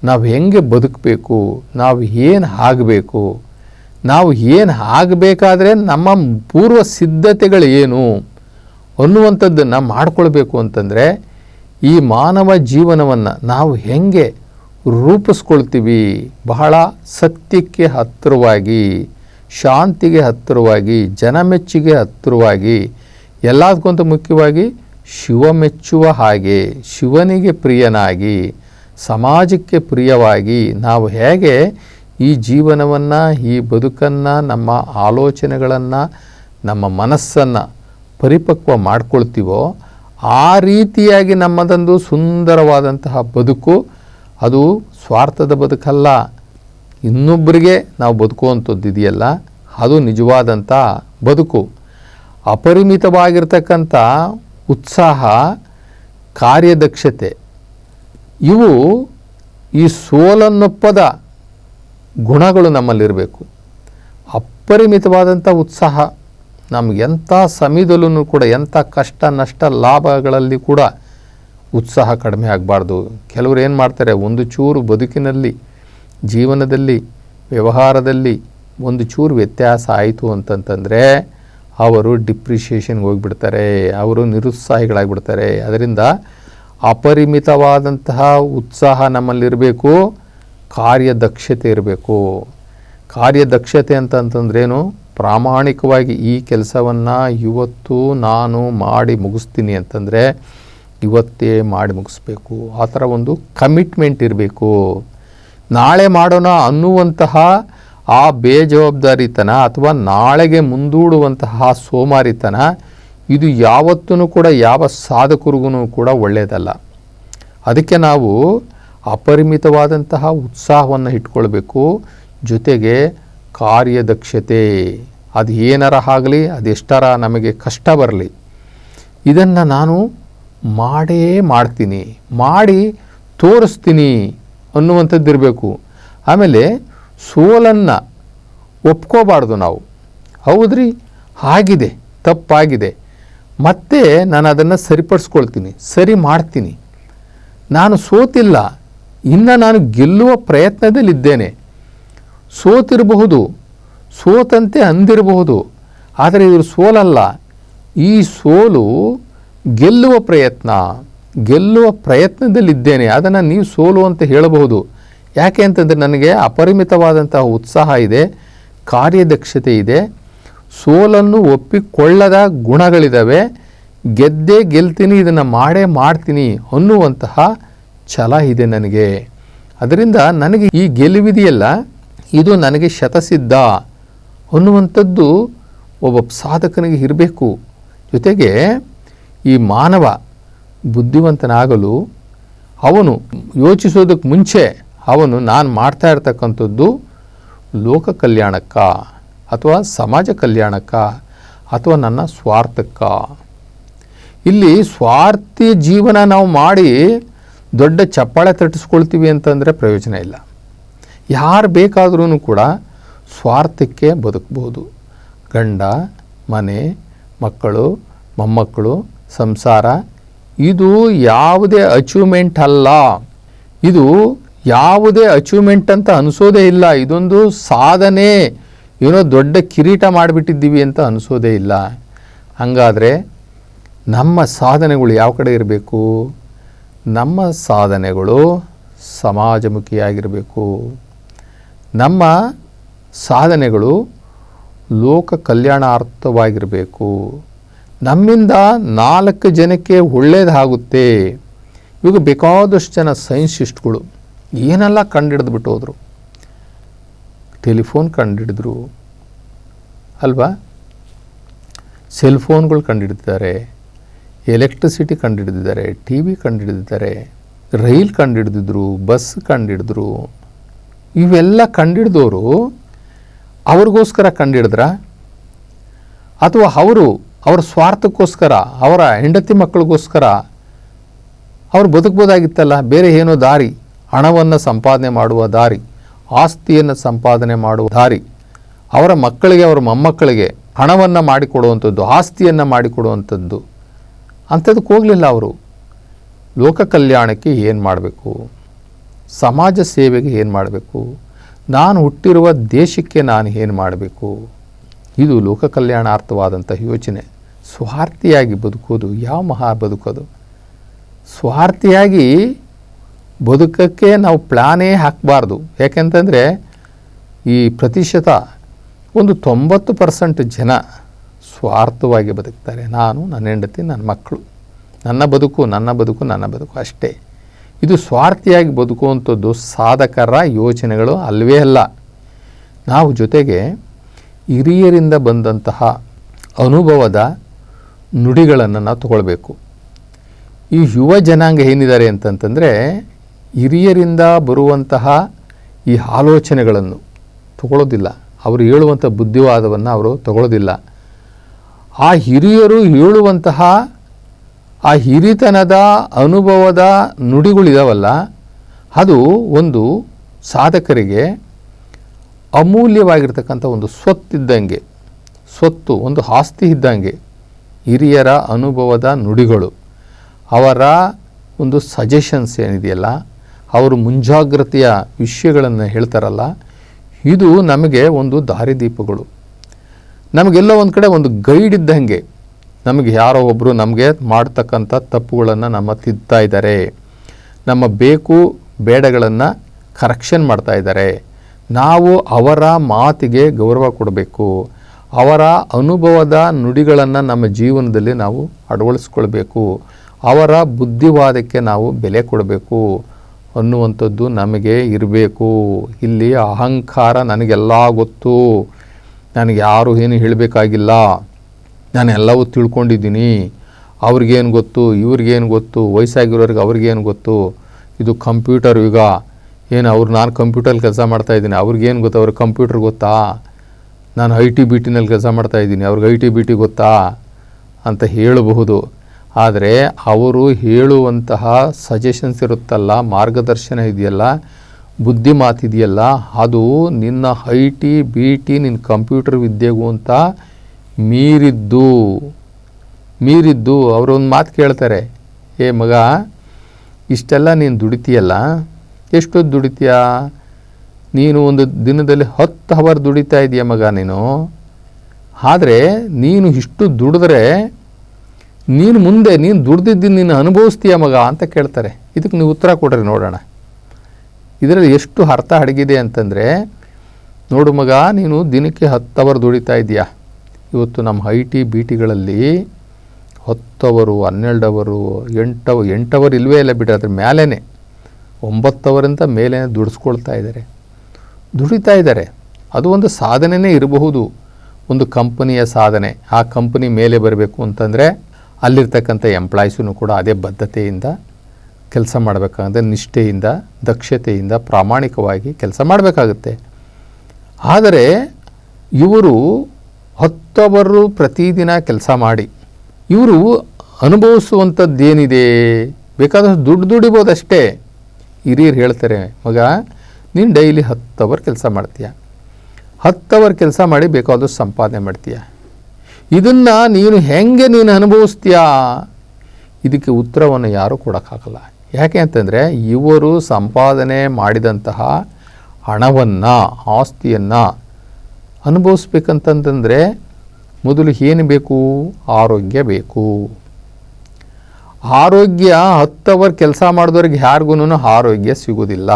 ನಾವು ಹೆಂಗೆ ಬದುಕಬೇಕು, ನಾವು ಏನು ಆಗಬೇಕು ನಾವು ಏನು ಆಗಬೇಕಾದ್ರೆ ನಮ್ಮ ಪೂರ್ವ ಸಿದ್ಧತೆಗಳು ಏನು ಅನ್ನುವಂಥದ್ದನ್ನು ಮಾಡಿಕೊಳ್ಬೇಕು ಅಂತಂದರೆ ಈ ಮಾನವ ಜೀವನವನ್ನು ನಾವು ಹೆಂಗೆ ರೂಪಿಸ್ಕೊಳ್ತೀವಿ? ಬಹಳ ಸತ್ಯಕ್ಕೆ ಹತ್ತಿರವಾಗಿ, ಶಾಂತಿಗೆ ಹತ್ತಿರವಾಗಿ, ಜನಮೆಚ್ಚುಗೆ ಹತ್ತಿರವಾಗಿ ಎಲ್ಲದಕ್ಕಿಂತ ಮುಖ್ಯವಾಗಿ ಶಿವ ಮೆಚ್ಚುವ ಹಾಗೆ, ಶಿವನಿಗೆ ಪ್ರಿಯನಾಗಿ, ಸಮಾಜಕ್ಕೆ ಪ್ರಿಯವಾಗಿ ನಾವು ಹೇಗೆ ಈ ಜೀವನವನ್ನು, ಈ ಬದುಕನ್ನು, ನಮ್ಮ ಆಲೋಚನೆಗಳನ್ನು, ನಮ್ಮ ಮನಸ್ಸನ್ನು ಪರಿಪಕ್ವ ಮಾಡ್ಕೊಳ್ತೀವೋ, ಆ ರೀತಿಯಾಗಿ ನಮ್ಮದೊಂದು ಸುಂದರವಾದಂತಹ ಬದುಕು, ಅದು ಸ್ವಾರ್ಥದ ಬದುಕಲ್ಲ. ಇನ್ನೊಬ್ಬರಿಗೆ ನಾವು ಬದುಕುವಂಥದ್ದು ಇದೆಯಲ್ಲ ಅದು ನಿಜವಾದಂಥ ಬದುಕು. ಅಪರಿಮಿತವಾಗಿರ್ತಕ್ಕಂಥ ಉತ್ಸಾಹ, ಕಾರ್ಯದಕ್ಷತೆ, ಇವು ಈ ಸೋಲನ್ನೊಪ್ಪದ ಗುಣಗಳು ನಮ್ಮಲ್ಲಿರಬೇಕು. ಅಪರಿಮಿತವಾದಂಥ ಉತ್ಸಾಹ, ನಮ್ಗೆ ಎಂಥ ಸಮಯದಲ್ಲೂ ಕೂಡ ಎಂಥ ಕಷ್ಟ, ನಷ್ಟ, ಲಾಭಗಳಲ್ಲಿ ಕೂಡ ಉತ್ಸಾಹ ಕಡಿಮೆ ಆಗಬಾರ್ದು. ಕೆಲವರು ಏನು ಮಾಡ್ತಾರೆ, ಒಂದು ಚೂರು ಬದುಕಿನಲ್ಲಿ, ಜೀವನದಲ್ಲಿ, ವ್ಯವಹಾರದಲ್ಲಿ ಒಂದು ಚೂರು ವ್ಯತ್ಯಾಸ ಆಯಿತು ಅಂತಂತಂದರೆ ಅವರು ಡಿಪ್ರಿಷಿಯೇಷನ್ಗೆ ಹೋಗಿಬಿಡ್ತಾರೆ, ಅವರು ನಿರುತ್ಸಾಹಿಗಳಾಗಿಬಿಡ್ತಾರೆ. ಅದರಿಂದ ಅಪರಿಮಿತವಾದಂತಹ ಉತ್ಸಾಹ ನಮ್ಮಲ್ಲಿರಬೇಕು. ಕಾರ್ಯದಕ್ಷತೆ ಇರಬೇಕು. ಕಾರ್ಯದಕ್ಷತೆ ಅಂತಂತಂದ್ರೇನು ಪ್ರಾಮಾಣಿಕವಾಗಿ ಈ ಕೆಲಸವನ್ನು ಇವತ್ತು ನಾನು ಮಾಡಿ ಮುಗಿಸ್ತೀನಿ ಅಂತಂದರೆ ಇವತ್ತೇ ಮಾಡಿ ಮುಗಿಸ್ಬೇಕು. ಆ ಥರ ಒಂದು ಕಮಿಟ್ಮೆಂಟ್ ಇರಬೇಕು. ನಾಳೆ ಮಾಡೋಣ ಅನ್ನುವಂತಹ ಆ ಬೇಜವಾಬ್ದಾರಿತನ ಅಥವಾ ನಾಳೆಗೆ ಮುಂದೂಡುವಂತಹ ಸೋಮಾರಿತನ ಇದು ಯಾವತ್ತೂ ಕೂಡ ಯಾವ ಸಾಧಕರಿಗೂ ಕೂಡ ಒಳ್ಳೆಯದಲ್ಲ ಅದಕ್ಕೆ ನಾವು ಅಪರಿಮಿತವಾದಂತಹ ಉತ್ಸಾಹವನ್ನು ಇಟ್ಕೊಳ್ಬೇಕು. ಜೊತೆಗೆ ಕಾರ್ಯದಕ್ಷತೆ, ಅದು ಏನಾರ ಆಗಲಿ ಅದೆಷ್ಟರ ನಮಗೆ ಕಷ್ಟ ಬರಲಿ. ಇದನ್ನು ನಾನು ಮಾಡೇ ಮಾಡ್ತೀನಿ, ಮಾಡಿ ತೋರಿಸ್ತೀನಿ ಅನ್ನುವಂಥದ್ದು ಇರಬೇಕು ಆಮೇಲೆ ಸೋಲನ್ನು ಒಪ್ಕೋಬಾರ್ದು ನಾವು. ಹೌದ್ರಿ? ಆಗಿದೆ, ತಪ್ಪಾಗಿದೆ. ಮತ್ತೆ ನಾನು ಅದನ್ನು ಸರಿಪಡಿಸ್ಕೊಳ್ತೀನಿ, ಸರಿ ಮಾಡ್ತೀನಿ. ನಾನು ಸೋತಿಲ್ಲ ಇನ್ನು ನಾನು ಗೆಲ್ಲುವ ಪ್ರಯತ್ನದಲ್ಲಿದ್ದೇನೆ. ಸೋತಿರಬಹುದು, ಸೋತಂತೆ ಅಂದಿರಬಹುದು, ಆದರೆ ಇದು ಸೋಲಲ್ಲ. ಈ ಸೋಲು ಗೆಲ್ಲುವ ಪ್ರಯತ್ನ, ಗೆಲ್ಲುವ ಪ್ರಯತ್ನದಲ್ಲಿದ್ದೇನೆ. ಅದನ್ನು ನೀವು ಸೋಲು ಅಂತ ಹೇಳಬಹುದು. ಯಾಕೆ ಅಂತಂದರೆ ನನಗೆ ಅಪರಿಮಿತವಾದಂತಹ ಉತ್ಸಾಹ ಇದೆ, ಕಾರ್ಯದಕ್ಷತೆ ಇದೆ, ಸೋಲನ್ನು ಒಪ್ಪಿಕೊಳ್ಳದ ಗುಣಗಳಿದ್ದಾವೆ ಗೆದ್ದೇ ಗೆಲ್ತೀನಿ, ಇದನ್ನು ಮಾಡೇ ಮಾಡ್ತೀನಿ ಅನ್ನುವಂತಹ ಛಲ ಇದೆ ನನಗೆ. ಅದರಿಂದ ನನಗೆ ಈ ಗೆಲುವಿದೆಯಲ್ಲ, ಇದು ನನಗೆ ಶತಸಿದ್ಧ ಅನ್ನುವಂಥದ್ದು ಒಬ್ಬ ಸಾಧಕನಿಗೆ ಇರಬೇಕು. ಜೊತೆಗೆ ಈ ಮಾನವ ಬುದ್ಧಿವಂತನಾಗಲು ಅವನು ಯೋಚಿಸೋದಕ್ಕೆ ಮುಂಚೆ ಅವನು ನಾನು ಮಾಡ್ತಾ ಇರ್ತಕ್ಕಂಥದ್ದು ಲೋಕ ಕಲ್ಯಾಣಕ್ಕ ಅಥವಾ ಸಮಾಜ ಕಲ್ಯಾಣಕ್ಕ ಅಥವಾ ನನ್ನ ಸ್ವಾರ್ಥಕ್ಕ. ಇಲ್ಲಿ ಸ್ವಾರ್ಥಿ ಜೀವನ ನಾವು ಮಾಡಿ ದೊಡ್ಡ ಚಪ್ಪಾಳೆ ತಟ್ಟಿಸ್ಕೊಳ್ತೀವಿ ಅಂತಂದರೆ ಪ್ರಯೋಜನ ಇಲ್ಲ. ಯಾರು ಬೇಕಾದ್ರೂ ಕೂಡ ಸ್ವಾರ್ಥಕ್ಕೆ ಬದುಕ್ಬೋದು. ಗಂಡ, ಮನೆ, ಮಕ್ಕಳು, ಮೊಮ್ಮಕ್ಕಳು, ಸಂಸಾರ, ಇದು ಯಾವುದೇ ಅಚೀವ್ಮೆಂಟ್ ಅಲ್ಲ. ಇದು ಯಾವುದೇ ಅಚೀವ್ಮೆಂಟ್ ಅಂತ ಅನಿಸೋದೇ ಇಲ್ಲ. ಇದೊಂದು ಸಾಧನೆ. ಏನೋ ದೊಡ್ಡ ಕಿರೀಟ ಮಾಡಿಬಿಟ್ಟಿದ್ದೀವಿ ಅಂತ ಅನಿಸೋದೇ ಇಲ್ಲ. ಹಂಗಾದರೆ ನಮ್ಮ ಸಾಧನೆಗಳು ಯಾವ ಕಡೆ ಇರಬೇಕು? ನಮ್ಮ ಸಾಧನೆಗಳು ಸಮಾಜಮುಖಿಯಾಗಿರಬೇಕು. ನಮ್ಮ ಸಾಧನೆಗಳು ಲೋಕ ಕಲ್ಯಾಣಾರ್ಥವಾಗಿರಬೇಕು. ನಮ್ಮಿಂದ ನಾಲ್ಕು ಜನಕ್ಕೆ ಒಳ್ಳೇದಾಗುತ್ತೆ. ಇವಾಗ ಬೇಕಾದಷ್ಟು ಜನ ಸೈನ್ಸಿಸ್ಟ್ಗಳು ಏನೆಲ್ಲ ಕಂಡುಹಿಡಿದು ಬಿಟ್ಟು ಹೋದರು? ಟೆಲಿಫೋನ್ ಕಂಡುಹಿಡಿದ್ರು ಅಲ್ವಾ? ಸೆಲ್ಫೋನ್ಗಳು ಕಂಡುಹಿಡಿದಿದ್ದಾರೆ ಎಲೆಕ್ಟ್ರಿಸಿಟಿ ಕಂಡುಹಿಡಿದಿದ್ದಾರೆ ಟಿ ವಿ ಕಂಡುಹಿಡಿದಿದ್ದಾರೆ ರೈಲ್ ಕಂಡುಹಿಡಿದಿದ್ರು ಬಸ್ ಕಂಡುಹಿಡಿದ್ರು ಇವೆಲ್ಲ ಕಂಡುಹಿಡಿದವರು ಅವ್ರಿಗೋಸ್ಕರ ಕಂಡುಹಿಡಿದ್ರ ಅಥವಾ ಅವರು ಅವರ ಸ್ವಾರ್ಥಕ್ಕೋಸ್ಕರ, ಅವರ ಹೆಂಡತಿ ಮಕ್ಕಳಿಗೋಸ್ಕರ ಅವ್ರು ಬದುಕ್ಬೋದಾಗಿತ್ತಲ್ಲ, ಬೇರೆ ಏನೋ ದಾರಿ, ಹಣವನ್ನು ಸಂಪಾದನೆ ಮಾಡುವ ದಾರಿ, ಆಸ್ತಿಯನ್ನು ಸಂಪಾದನೆ ಮಾಡುವ ದಾರಿ, ಅವರ ಮಕ್ಕಳಿಗೆ, ಅವರ ಮೊಮ್ಮಕ್ಕಳಿಗೆ ಹಣವನ್ನು ಮಾಡಿಕೊಡುವಂಥದ್ದು, ಆಸ್ತಿಯನ್ನು ಮಾಡಿಕೊಡುವಂಥದ್ದು. ಅಂಥದ್ದಕ್ಕೆ ಹೋಗಲಿಲ್ಲ ಅವರು. ಲೋಕ ಕಲ್ಯಾಣಕ್ಕೆ ಏನು ಮಾಡಬೇಕು? ಸಮಾಜ ಸೇವೆಗೆ ಏನು ಮಾಡಬೇಕು? ನಾನು ಹುಟ್ಟಿರುವ ದೇಶಕ್ಕೆ ನಾನು ಏನು ಮಾಡಬೇಕು? ಇದು ಲೋಕ ಕಲ್ಯಾಣಾರ್ಥವಾದಂಥ ಯೋಚನೆ. ಸ್ವಾರ್ಥಿಯಾಗಿ ಬದುಕೋದು ಯಾವ ಮಹಾ ಬದುಕೋದು? ಸ್ವಾರ್ಥಿಯಾಗಿ ಬದುಕಕ್ಕೆ ನಾವು ಪ್ಲಾನೇ ಹಾಕಬಾರ್ದು. ಯಾಕೆಂತಂದರೆ ಈ ಪ್ರತಿಶತ ಒಂದು ತೊಂಬತ್ತು ಪರ್ಸೆಂಟ್ ಜನ ಸ್ವಾರ್ಥವಾಗಿ ಬದುಕ್ತಾರೆ. ನಾನು, ನನ್ನ ಹೆಂಡತಿ, ನನ್ನ ಮಕ್ಕಳು. ನನ್ನ ಬದುಕು ನನ್ನ ಬದುಕು ನನ್ನ ಬದುಕು ಅಷ್ಟೇ. ಇದು ಸ್ವಾರ್ಥಿಯಾಗಿ ಬದುಕುವಂಥದ್ದು ಸಾಧಕರ ಯೋಚನೆಗಳು ಅಲ್ವೇ ಅಲ್ಲ. ನಾವು ಜೊತೆಗೆ ಹಿರಿಯರಿಂದ ಬಂದಂತಹ ಅನುಭವದ ನುಡಿಗಳನ್ನು ನಾವು ತಗೊಳ್ಬೇಕು. ಈ ಯುವ ಜನಾಂಗ ಏನಿದ್ದಾರೆ ಅಂತಂತಂದರೆ ಹಿರಿಯರಿಂದ ಬರುವಂತಹ ಈ ಆಲೋಚನೆಗಳನ್ನು ತಗೊಳ್ಳೋದಿಲ್ಲ ಅವರು ಹೇಳುವಂಥ ಬುದ್ಧಿವಾದವನ್ನು ಅವರು ತಗೊಳ್ಳೋದಿಲ್ಲ ಆ ಹಿರಿಯರು ಹೇಳುವಂತಹ ಆ ಹಿರಿತನದ ಅನುಭವದ ನುಡಿಗಳಿದಾವಲ್ಲ, ಅದು ಒಂದು ಸಾಧಕರಿಗೆ ಅಮೂಲ್ಯವಾಗಿರ್ತಕ್ಕಂಥ ಒಂದು ಸ್ವತ್ತಿದ್ದಂಗೆ, ಸ್ವತ್ತು, ಒಂದು ಆಸ್ತಿ ಇದ್ದಂಗೆ ಹಿರಿಯರ ಅನುಭವದ ನುಡಿಗಳು. ಅವರ ಒಂದು ಸಜೆಷನ್ಸ್ ಏನಿದೆಯಲ್ಲ, ಅವರು ಮುಂಜಾಗ್ರತೆಯ ವಿಷಯಗಳನ್ನು ಹೇಳ್ತಾರಲ್ಲ, ಇದು ನಮಗೆ ಒಂದು ದಾರಿದೀಪಗಳು. ನಮಗೆಲ್ಲೋ ಒಂದು ಕಡೆ ಒಂದು ಗೈಡ್ ಇದ್ದಂಗೆ ನಮಗೆ ಯಾರೋ ಒಬ್ಬರು ನಮಗೆ ಮಾಡ್ತಕ್ಕಂಥ ತಪ್ಪುಗಳನ್ನು ನಮ್ಮ ತಿದ್ದಾ ಇದ್ದಾರೆ. ನಮ್ಮ ಬೇಕು ಬೇಡಗಳನ್ನು ಕರೆಕ್ಷನ್ ಮಾಡ್ತಾ ಇದ್ದಾರೆ. ನಾವು ಅವರ ಮಾತಿಗೆ ಗೌರವ ಕೊಡಬೇಕು. ಅವರ ಅನುಭವದ ನುಡಿಗಳನ್ನು ನಮ್ಮ ಜೀವನದಲ್ಲಿ ನಾವು ಅಳವಡಿಸ್ಕೊಳ್ಬೇಕು. ಅವರ ಬುದ್ಧಿವಾದಕ್ಕೆ ನಾವು ಬೆಲೆ ಕೊಡಬೇಕು. ಅನ್ನುವಂಥದ್ದು ನಮಗೆ ಇರಬೇಕು. ಇಲ್ಲಿ ಅಹಂಕಾರ ನನಗೆಲ್ಲ ಗೊತ್ತು. ನನಗೆ ಯಾರು ಏನು ಹೇಳಬೇಕಾಗಿಲ್ಲ. ನಾನು ಎಲ್ಲವೂ ತಿಳ್ಕೊಂಡಿದ್ದೀನಿ. ಅವ್ರಿಗೇನು ಗೊತ್ತು? ಇವ್ರಿಗೇನು ಗೊತ್ತು? ವಯಸ್ಸಾಗಿರೋರಿಗೆ ಅವ್ರಿಗೇನು ಗೊತ್ತು? ಇದು ಕಂಪ್ಯೂಟರ್ ಯುಗ. ಏನು ಅವ್ರು ನಾನು ಕಂಪ್ಯೂಟರ್ ಕೆಲಸ ಮಾಡ್ತಾಯಿದ್ದೀನಿ ಅವ್ರಿಗೇನು ಗೊತ್ತು? ಅವ್ರಿಗೆ ಕಂಪ್ಯೂಟರ್ ಗೊತ್ತಾ? ನಾನು ಐ ಟಿ ಬಿ ಟಿನಲ್ಲಿ ಕೆಲಸ ಮಾಡ್ತಾಯಿದ್ದೀನಿ ಅವ್ರಿಗೆ ಐ ಟಿ ಬಿ ಟಿ ಗೊತ್ತಾ? ಅಂತ ಹೇಳಬಹುದು. ಆದರೆ ಅವರು ಹೇಳುವಂತಹ ಸಜೆಷನ್ಸ್ ಇರುತ್ತಲ್ಲ, ಮಾರ್ಗದರ್ಶನ ಇದೆಯಲ್ಲ ಬುದ್ಧಿ ಮಾತಿದೆಯಲ್ಲ ಅದು ನಿನ್ನ ಐ ಟಿ ಬಿ ಟಿ ನಿನ್ನ ಕಂಪ್ಯೂಟರ್ ವಿದ್ಯೆಗೂ ಅಂತ ಮೀರಿದ್ದು. ಮೀರಿದ್ದು, ಅವರೊಂದು ಮಾತು ಕೇಳ್ತಾರೆ. ಏ ಮಗ, ಇಷ್ಟೆಲ್ಲ ನೀನು ದುಡಿತೀಯಲ್ಲ? ಎಷ್ಟೊತ್ತು ದುಡಿತೀಯ? ನೀನು ಒಂದು ದಿನದಲ್ಲಿ ಹತ್ತು ಅವರ್ ದುಡಿತಾ ಇದೆಯ ಮಗ ನೀನು. ಆದರೆ ನೀನು ಇಷ್ಟು ದುಡಿದ್ರೆ ನೀನು ಮುಂದೆ ನೀನು ದುಡ್ದಿದ್ದು ನೀನು ಅನುಭವಿಸ್ತೀಯ ಮಗ? ಅಂತ ಕೇಳ್ತಾರೆ. ಇದಕ್ಕೆ ನೀವು ಉತ್ತರ ಕೊಡ್ರಿ, ನೋಡೋಣ. ಇದರಲ್ಲಿ ಎಷ್ಟು ಅರ್ಥ ಅಡಗಿದೆ ಅಂತಂದರೆ, ನೋಡು ಮಗ, ನೀನು ದಿನಕ್ಕೆ ಹತ್ತು ಅವರ್ ದುಡಿತಾ ಇದೆಯಾ ಇವತ್ತು ನಮ್ಮ ಐ ಟಿ ಬಿ ಟಿಗಳಲ್ಲಿ ಹತ್ತವರು ಹನ್ನೆರಡು ಅವರು, ಎಂಟು ಅವರ್ ಇಲ್ಲವೇ ಇಲ್ಲ ಬಿಡಿ ಅದ್ರ ಮೇಲೇ ಒಂಬತ್ತವರಿಂದ ಮೇಲೆ ದುಡಿಸ್ಕೊಳ್ತಾ ಇದ್ದಾರೆ. ದುಡಿತಾ ಇದ್ದಾರೆ. ಅದು ಒಂದು ಸಾಧನೆಯೇ ಇರಬಹುದು. ಒಂದು ಕಂಪನಿಯ ಸಾಧನೆ. ಆ ಕಂಪನಿ ಮೇಲೆ ಬರಬೇಕು ಅಂತಂದರೆ ಅಲ್ಲಿರ್ತಕ್ಕಂಥ ಎಂಪ್ಲಾಯ್ಸೂ ಕೂಡ ಅದೇ ಬದ್ಧತೆಯಿಂದ ಕೆಲಸ ಮಾಡಬೇಕಾಗುತ್ತೆ ನಿಷ್ಠೆಯಿಂದ, ದಕ್ಷತೆಯಿಂದ, ಪ್ರಾಮಾಣಿಕವಾಗಿ ಕೆಲಸ ಮಾಡಬೇಕಾಗುತ್ತೆ. ಆದರೆ ಇವರು ಹತ್ತೊಬ್ಬರು ಪ್ರತಿದಿನ ಕೆಲಸ ಮಾಡಿ, ಇವರು ಅನುಭವಿಸುವಂಥದ್ದೇನಿದೆ? ಬೇಕಾದಷ್ಟು ದುಡ್ಡು ದುಡಿಬೋದಷ್ಟೇ ಹಿರಿಯರು ಹೇಳ್ತಾರೆ, ಮಗ, ನೀನು ಡೈಲಿ ಹತ್ತು ಅವರ್ ಕೆಲಸ ಮಾಡ್ತೀಯ? ಹತ್ತು ಅವರ್ ಕೆಲಸ ಮಾಡಿ ಬೇಕಾದಷ್ಟು ಸಂಪಾದನೆ ಮಾಡ್ತೀಯ? ಇದನ್ನು ನೀನು ಹೆಂಗೆ ನೀನು ಅನುಭವಿಸ್ತೀಯಾ? ಇದಕ್ಕೆ ಉತ್ತರವನ್ನು ಯಾರೂ ಕೊಡೋಕ್ಕಾಗಲ್ಲ. ಯಾಕೆ ಅಂತಂದರೆ ಇವರು ಸಂಪಾದನೆ ಮಾಡಿದಂತಹ ಹಣವನ್ನು, ಆಸ್ತಿಯನ್ನು ಅನುಭವಿಸ್ಬೇಕಂತಂತಂದರೆ ಮೊದಲು ಏನು ಬೇಕು? ಆರೋಗ್ಯ ಬೇಕು. ಆರೋಗ್ಯ ಹತ್ತು ಅವರ್ ಕೆಲಸ ಮಾಡಿದವ್ರಿಗೆ ಯಾರಿಗೂ ಆರೋಗ್ಯ ಸಿಗೋದಿಲ್ಲ.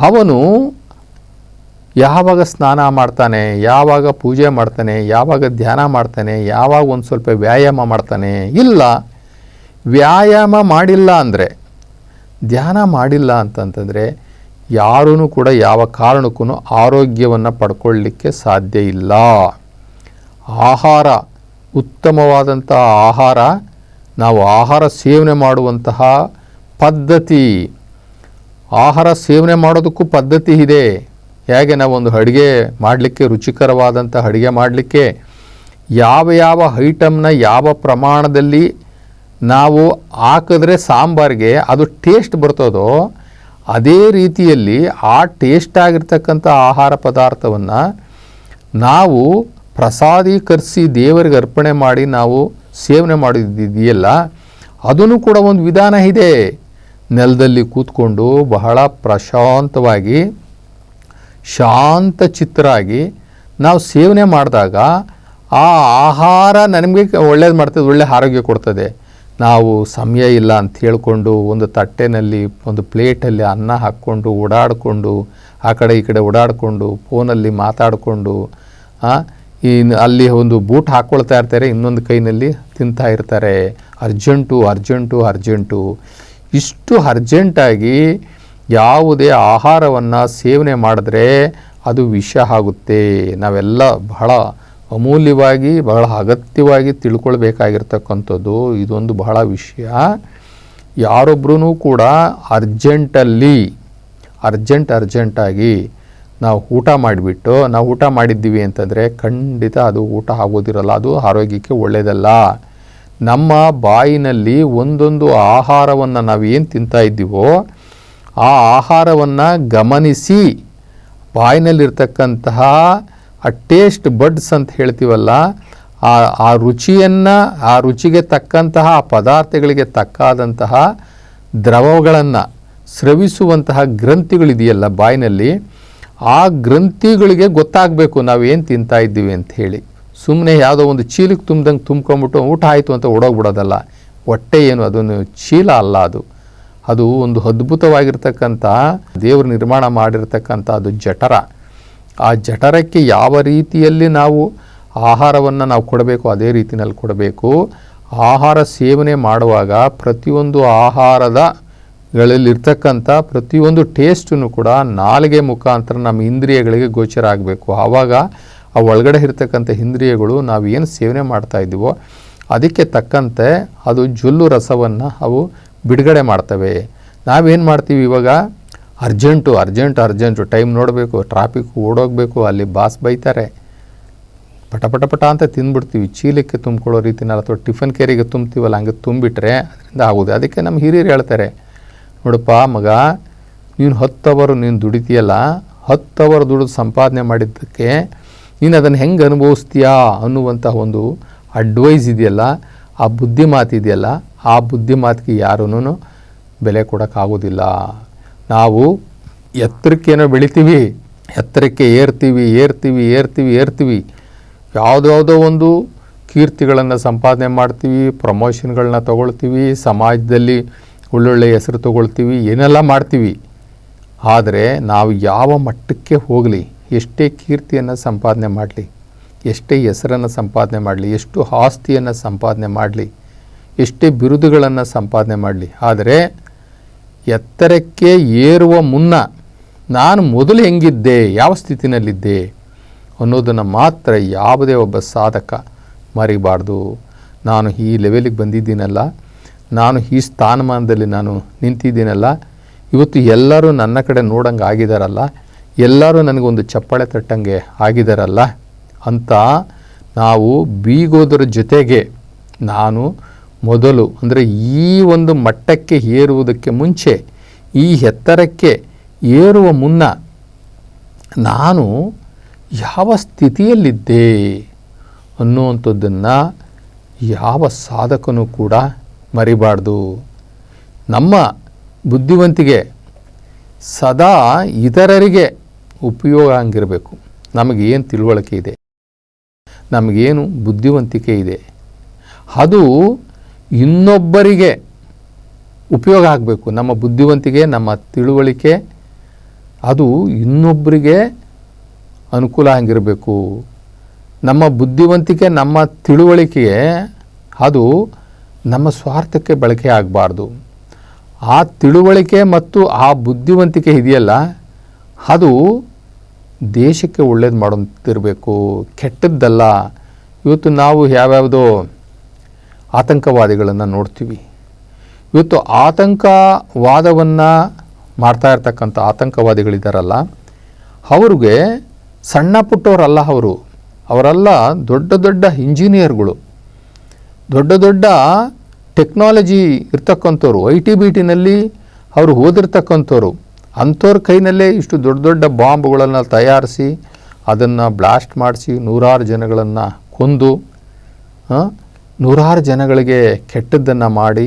ಅವನು ಯಾವಾಗ ಸ್ನಾನ ಮಾಡ್ತಾನೆ, ಯಾವಾಗ ಪೂಜೆ ಮಾಡ್ತಾನೆ, ಯಾವಾಗ ಧ್ಯಾನ ಮಾಡ್ತಾನೆ, ಯಾವಾಗ ಒಂದು ಸ್ವಲ್ಪ ವ್ಯಾಯಾಮ ಮಾಡ್ತಾನೆ, ಇಲ್ಲ. ವ್ಯಾಯಾಮ ಮಾಡಿಲ್ಲ ಅಂದರೆ, ಧ್ಯಾನ ಮಾಡಿಲ್ಲ ಅಂತಂತಂದರೆ ಯಾರೂ ಕೂಡ ಯಾವ ಕಾರಣಕ್ಕೂ ಆರೋಗ್ಯವನ್ನು ಪಡ್ಕೊಳ್ಳಿಕ್ಕೆ ಸಾಧ್ಯ ಇಲ್ಲ. ಆಹಾರ ಉತ್ತಮವಾದಂಥ ಆಹಾರ, ನಾವು ಆಹಾರ ಸೇವನೆ ಮಾಡುವಂತಹ ಪದ್ಧತಿ. ಆಹಾರ ಸೇವನೆ ಮಾಡೋದಕ್ಕೂ ಪದ್ಧತಿ ಇದೆ. ಹೇಗೆ ನಾವು ಒಂದು ಅಡುಗೆ ಮಾಡಲಿಕ್ಕೆ ರುಚಿಕರವಾದಂಥ ಅಡುಗೆ ಮಾಡಲಿಕ್ಕೆ, ಯಾವ ಯಾವ ಐಟಮ್ನ ಯಾವ ಪ್ರಮಾಣದಲ್ಲಿ ನಾವು ಹಾಕಿದ್ರೆ ಸಾಂಬಾರಿಗೆ ಅದು ಟೇಸ್ಟ್ ಬರ್ತದೋ, ಅದೇ ರೀತಿಯಲ್ಲಿ ಆ ಟೇಸ್ಟ್ ಆಗಿರ್ತಕ್ಕಂಥ ಆಹಾರ ಪದಾರ್ಥವನ್ನು ನಾವು ಪ್ರಸಾದೀಕರಿಸಿ ದೇವರಿಗೆ ಅರ್ಪಣೆ ಮಾಡಿ ನಾವು ಸೇವನೆ ಮಾಡಿದ್ದಿದೆಯಲ್ಲ ಅದನ್ನು ಕೂಡ ಒಂದು ವಿಧಾನ ಇದೆ. ನೆಲದಲ್ಲಿ ಕೂತ್ಕೊಂಡು ಬಹಳ ಪ್ರಶಾಂತವಾಗಿ, ಶಾಂತ ಚಿತ್ತರಾಗಿ ನಾವು ಸೇವನೆ ಮಾಡಿದಾಗ ಆ ಆಹಾರ ನಮಗೆ ಒಳ್ಳೇದು ಮಾಡ್ತದೆ, ಒಳ್ಳೆ ಆರೋಗ್ಯ ಕೊಡ್ತದೆ. ನಾವು ಸಮಯ ಇಲ್ಲ ಅಂತ ಹೇಳಿಕೊಂಡು ಒಂದು ತಟ್ಟೆನಲ್ಲಿ ಒಂದು ಪ್ಲೇಟಲ್ಲಿ ಅನ್ನ ಹಾಕ್ಕೊಂಡು ಓಡಾಡಿಕೊಂಡು ಆ ಕಡೆ ಈ ಕಡೆ ಓಡಾಡಿಕೊಂಡು ಫೋನಲ್ಲಿ ಮಾತಾಡಿಕೊಂಡು ಈ ಅಲ್ಲಿ ಒಂದು ಬೂಟ್ ಹಾಕ್ಕೊಳ್ತಾ ಇರ್ತಾರೆ, ಇನ್ನೊಂದು ಕೈನಲ್ಲಿ ತಿಂತಾ ಇರ್ತಾರೆ. Urgent urgent urgent. ಇಷ್ಟು ಅರ್ಜೆಂಟಾಗಿ ಯಾವುದೇ ಆಹಾರವನ್ನು ಸೇವನೆ ಮಾಡಿದ್ರೆ ಅದು ವಿಷ ಆಗುತ್ತೆ. ನಾವೆಲ್ಲ ಬಹಳ ಅಮೂಲ್ಯವಾಗಿ, ಬಹಳ ಅಗತ್ಯವಾಗಿ ತಿಳ್ಕೊಳ್ಬೇಕಾಗಿರ್ತಕ್ಕಂಥದ್ದು ಇದೊಂದು ಬಹಳ ವಿಷಯ. ಯಾರೊಬ್ಬರೂ ಕೂಡ ಅರ್ಜೆಂಟಲ್ಲಿ, ಅರ್ಜೆಂಟ್ ಅರ್ಜೆಂಟಾಗಿ ನಾವು ಊಟ ಮಾಡಿಬಿಟ್ಟು, ನಾವು ಊಟ ಮಾಡಿದ್ದೀವಿ ಅಂತಂದರೆ ಖಂಡಿತ ಅದು ಊಟ ಆಗೋದಿರಲ್ಲ, ಅದು ಆರೋಗ್ಯಕ್ಕೆ ಒಳ್ಳೆಯದಲ್ಲ ನಮ್ಮ ಬಾಯಿನಲ್ಲಿ ಒಂದೊಂದು ಆಹಾರವನ್ನು ನಾವು ಏನು ತಿಂತಾ ಇದ್ದೀವೋ, ಆ ಆಹಾರವನ್ನು ಗಮನಿಸಿ, ಬಾಯಿನಲ್ಲಿರ್ತಕ್ಕಂತಹ ಆ ಟೇಸ್ಟ್ ಬಡ್ಸ್ ಅಂತ ಹೇಳ್ತೀವಲ್ಲ, ಆ ಆ ರುಚಿಯನ್ನು, ಆ ರುಚಿಗೆ ತಕ್ಕಂತಹ, ಆ ಪದಾರ್ಥಗಳಿಗೆ ತಕ್ಕಾದಂತಹ ದ್ರವಗಳನ್ನು ಸ್ರವಿಸುವಂತಹ ಗ್ರಂಥಿಗಳಿದೆಯಲ್ಲ ಬಾಯಿನಲ್ಲಿ, ಆ ಗ್ರಂಥಿಗಳಿಗೆ ಗೊತ್ತಾಗಬೇಕು ನಾವು ಏನು ತಿಂತಾ ಇದ್ದೀವಿ ಅಂತ ಹೇಳಿ. ಸುಮ್ಮನೆ ಯಾವುದೋ ಒಂದು ಚೀಲಕ್ಕೆ ತುಂಬ್ದಂಗೆ ತುಂಬ್ಕೊಂಬಿಟ್ಟು ಊಟ ಆಯಿತು ಅಂತ ಓಡೋಗ್ಬಿಡೋದಲ್ಲ. ಹೊಟ್ಟೆ ಏನು ಅದೊಂದು ಚೀಲ ಅಲ್ಲ ಅದು. ಅದು ಒಂದು ಅದ್ಭುತವಾಗಿರ್ತಕ್ಕಂಥ, ದೇವರು ನಿರ್ಮಾಣ ಮಾಡಿರ್ತಕ್ಕಂಥ ಅದು ಜಠರ. ಆ ಜಠರಕ್ಕೆ ಯಾವ ರೀತಿಯಲ್ಲಿ ನಾವು ಆಹಾರವನ್ನು ನಾವು ಕೊಡಬೇಕು, ಅದೇ ರೀತಿಯಲ್ಲಿ ಕೊಡಬೇಕು. ಆಹಾರ ಸೇವನೆ ಮಾಡುವಾಗ ಪ್ರತಿಯೊಂದು ಆಹಾರದ ಗಳಲ್ಲಿರ್ತಕ್ಕಂಥ ಪ್ರತಿಯೊಂದು ಟೇಸ್ಟನ್ನು ಕೂಡ ನಾಲಿಗೆ ಮುಖಾಂತರ ನಮ್ಮ ಇಂದ್ರಿಯಗಳಿಗೆ ಗೋಚರ ಆಗಬೇಕು. ಆವಾಗ ಆ ಒಳಗಡೆ ಇರ್ತಕ್ಕಂಥ ಇಂದ್ರಿಯಗಳು ನಾವು ಏನು ಸೇವನೆ ಮಾಡ್ತಾ ಇದ್ದೀವೋ ಅದಕ್ಕೆ ತಕ್ಕಂತೆ ಅದು ಜೊಲ್ಲು ರಸವನ್ನು ಅವು ಬಿಡುಗಡೆ ಮಾಡ್ತವೆ. ನಾವೇನು ಮಾಡ್ತೀವಿ ಇವಾಗ? Urgent, urgent, urgent. ಟೈಮ್ ನೋಡಬೇಕು ಟ್ರಾಫಿಕ್ ಓಡೋಗಬೇಕು, ಅಲ್ಲಿ ಬಾಸ್ ಬೈತಾರೆ. ಪಟ ಪಟ ಪಟ ಅಂತ ತಿಂದ್ಬಿಡ್ತೀವಿ ಚೀಲಕ್ಕೆ ತುಂಬಿಕೊಳ್ಳೋ ರೀತಿನಲ್ಲಿ ಅಥವಾ ಟಿಫನ್ ಕೇರಿಗೆ ತುಂಬ್ತೀವಲ್ಲ, ಹಂಗೆ ತುಂಬಿಟ್ರೆ ಅದರಿಂದ ಆಗೋದು. ಅದಕ್ಕೆ ನಮ್ಮ ಹಿರಿಯರು ಹೇಳ್ತಾರೆ. ನೋಡಪ್ಪ ಮಗ, ನೀನು ಹತ್ತು ಅವರು ನೀನು ದುಡಿತೀಯಲ್ಲ, ಹತ್ತು ಅವರ್ ದುಡಿದು ಸಂಪಾದನೆ ಮಾಡಿದ್ದಕ್ಕೆ ನೀನು ಅದನ್ನು ಹೆಂಗೆ ಅನುಭವಿಸ್ತೀಯಾ ಅನ್ನುವಂಥ ಒಂದು ಅಡ್ವೈಸ್ ಇದೆಯಲ್ಲ, ಆ ಬುದ್ಧಿ ಮಾತಿದೆಯಲ್ಲ ಆ ಬುದ್ಧಿ ಮಾತಿಗೆ ಯಾರೂ ಬೆಲೆ ಕೊಡೋಕ್ಕಾಗೋದಿಲ್ಲ. ನಾವು ಎತ್ತರಕ್ಕೇನೋ ಬೆಳಿತೀವಿ, ಎತ್ತರಕ್ಕೆ ಏರ್ತೀವಿ ಏರ್ತೀವಿ ಏರ್ತೀವಿ ಏರ್ತೀವಿ. ಯಾವುದ್ಯಾವುದೋ ಒಂದು ಕೀರ್ತಿಗಳನ್ನು ಸಂಪಾದನೆ ಮಾಡ್ತೀವಿ, ಪ್ರಮೋಷನ್ಗಳನ್ನ ತಗೊಳ್ತೀವಿ, ಸಮಾಜದಲ್ಲಿ ಒಳ್ಳೊಳ್ಳೆ ಹೆಸರು ತಗೊಳ್ತೀವಿ, ಏನೆಲ್ಲ ಮಾಡ್ತೀವಿ. ಆದರೆ ನಾವು ಯಾವ ಮಟ್ಟಕ್ಕೆ ಹೋಗಲಿ, ಎಷ್ಟೇ ಕೀರ್ತಿಯನ್ನು ಸಂಪಾದನೆ ಮಾಡಲಿ, ಎಷ್ಟೇ ಹೆಸರನ್ನು ಸಂಪಾದನೆ ಮಾಡಲಿ, ಎಷ್ಟು ಆಸ್ತಿಯನ್ನು ಸಂಪಾದನೆ ಮಾಡಲಿ, ಎಷ್ಟೇ ಬಿರುದುಗಳನ್ನು ಸಂಪಾದನೆ ಮಾಡಲಿ, ಆದರೆ ಎತ್ತರಕ್ಕೆ ಏರುವ ಮುನ್ನ ನಾನು ಮೊದಲು ಹೆಂಗಿದ್ದೆ, ಯಾವ ಸ್ಥಿತಿನಲ್ಲಿದ್ದೆ ಅನ್ನೋದನ್ನು ಮಾತ್ರ ಯಾವುದೇ ಒಬ್ಬ ಸಾಧಕ ಮರಿಬಾರ್ದು. ನಾನು ಈ ಲೆವೆಲಿಗೆ ಬಂದಿದ್ದೀನಲ್ಲ, ನಾನು ಈ ಸ್ಥಾನಮಾನದಲ್ಲಿ ನಾನು ನಿಂತಿದ್ದೀನಲ್ಲ, ಇವತ್ತು ಎಲ್ಲರೂ ನನ್ನ ಕಡೆ ನೋಡಂಗೆ ಆಗಿದಾರಲ್ಲ, ಎಲ್ಲರೂ ನನಗೊಂದು ಚಪ್ಪಾಳೆ ತಟ್ಟಂಗೆ ಆಗಿದಾರಲ್ಲ ಅಂತ ನಾವು ಬೀಗೋದರ ಜೊತೆಗೆ ನಾನು ಮೊದಲು, ಅಂದರೆ ಈ ಒಂದು ಮಟ್ಟಕ್ಕೆ ಏರುವುದಕ್ಕೆ ಮುಂಚೆ, ಈ ಎತ್ತರಕ್ಕೆ ಏರುವ ಮುನ್ನ ನಾನು ಯಾವ ಸ್ಥಿತಿಯಲ್ಲಿದ್ದೆ ಅನ್ನುವಂಥದ್ದನ್ನು ಯಾವ ಸಾಧಕನೂ ಕೂಡ ಮರಿಬಾರ್ದು. ನಮ್ಮ ಬುದ್ಧಿವಂತಿಗೆ ಸದಾ ಇತರರಿಗೆ ಉಪಯೋಗ ಹಂಗಿರಬೇಕು. ನಮಗೇನು ತಿಳುವಳಿಕೆ ಇದೆ? ನಮಗೇನು ಬುದ್ಧಿವಂತಿಕೆ ಇದೆ? ಅದು ಇನ್ನೊಬ್ಬರಿಗೆ ಉಪಯೋಗ ಆಗಬೇಕು. ನಮ್ಮ ಬುದ್ಧಿವಂತಿಕೆ, ನಮ್ಮ ತಿಳುವಳಿಕೆ, ಅದು ಇನ್ನೊಬ್ಬರಿಗೆ ಅನುಕೂಲ ಆಗಿರಬೇಕು. ನಮ್ಮ ಬುದ್ಧಿವಂತಿಕೆ, ನಮ್ಮ ತಿಳುವಳಿಕೆ, ಅದು ನಮ್ಮ ಸ್ವಾರ್ಥಕ್ಕೆ ಬಳಕೆ ಆಗಬಾರ್ದು. ಆ ತಿಳುವಳಿಕೆ ಮತ್ತು ಆ ಬುದ್ಧಿವಂತಿಕೆ ಇದೆಯಲ್ಲ, ಅದು ದೇಶಕ್ಕೆ ಒಳ್ಳೇದು ಮಾಡೋಂತಿರಬೇಕು ಕೆಟ್ಟದ್ದಲ್ಲ. ಇವತ್ತು ನಾವು ಯಾವ್ಯಾವುದೋ ಆತಂಕವಾದಿಗಳನ್ನು ನೋಡ್ತೀವಿ. ಇವತ್ತು ಆತಂಕವಾದವನ್ನು ಮಾಡ್ತಾ ಇರ್ತಕ್ಕಂಥ ಆತಂಕವಾದಿಗಳಿದ್ದಾರಲ್ಲ ಅವ್ರಿಗೆ ಸಣ್ಣ ಪುಟ್ಟವರಲ್ಲ ಅವರು. ಅವರೆಲ್ಲ ದೊಡ್ಡ ದೊಡ್ಡ ಇಂಜಿನಿಯರ್ಗಳು. ದೊಡ್ಡ ದೊಡ್ಡ ಟೆಕ್ನಾಲಜಿ ಇರ್ತಕ್ಕಂಥವ್ರು, ಐ ಟಿ ಬಿ ಟಿನಲ್ಲಿ ಅವರು ಓದಿರ್ತಕ್ಕಂಥವ್ರು. ಅಂಥವ್ರ ಕೈನಲ್ಲೇ ಇಷ್ಟು ದೊಡ್ಡ ದೊಡ್ಡ ಬಾಂಬ್ಗಳನ್ನು ತಯಾರಿಸಿ, ಅದನ್ನು ಬ್ಲಾಸ್ಟ್ ಮಾಡಿಸಿ ನೂರಾರು ಜನಗಳನ್ನು ಕೊಂದು ನೂರಾರು ಜನಗಳಿಗೆ ಕೆಟ್ಟದ್ದನ್ನು ಮಾಡಿ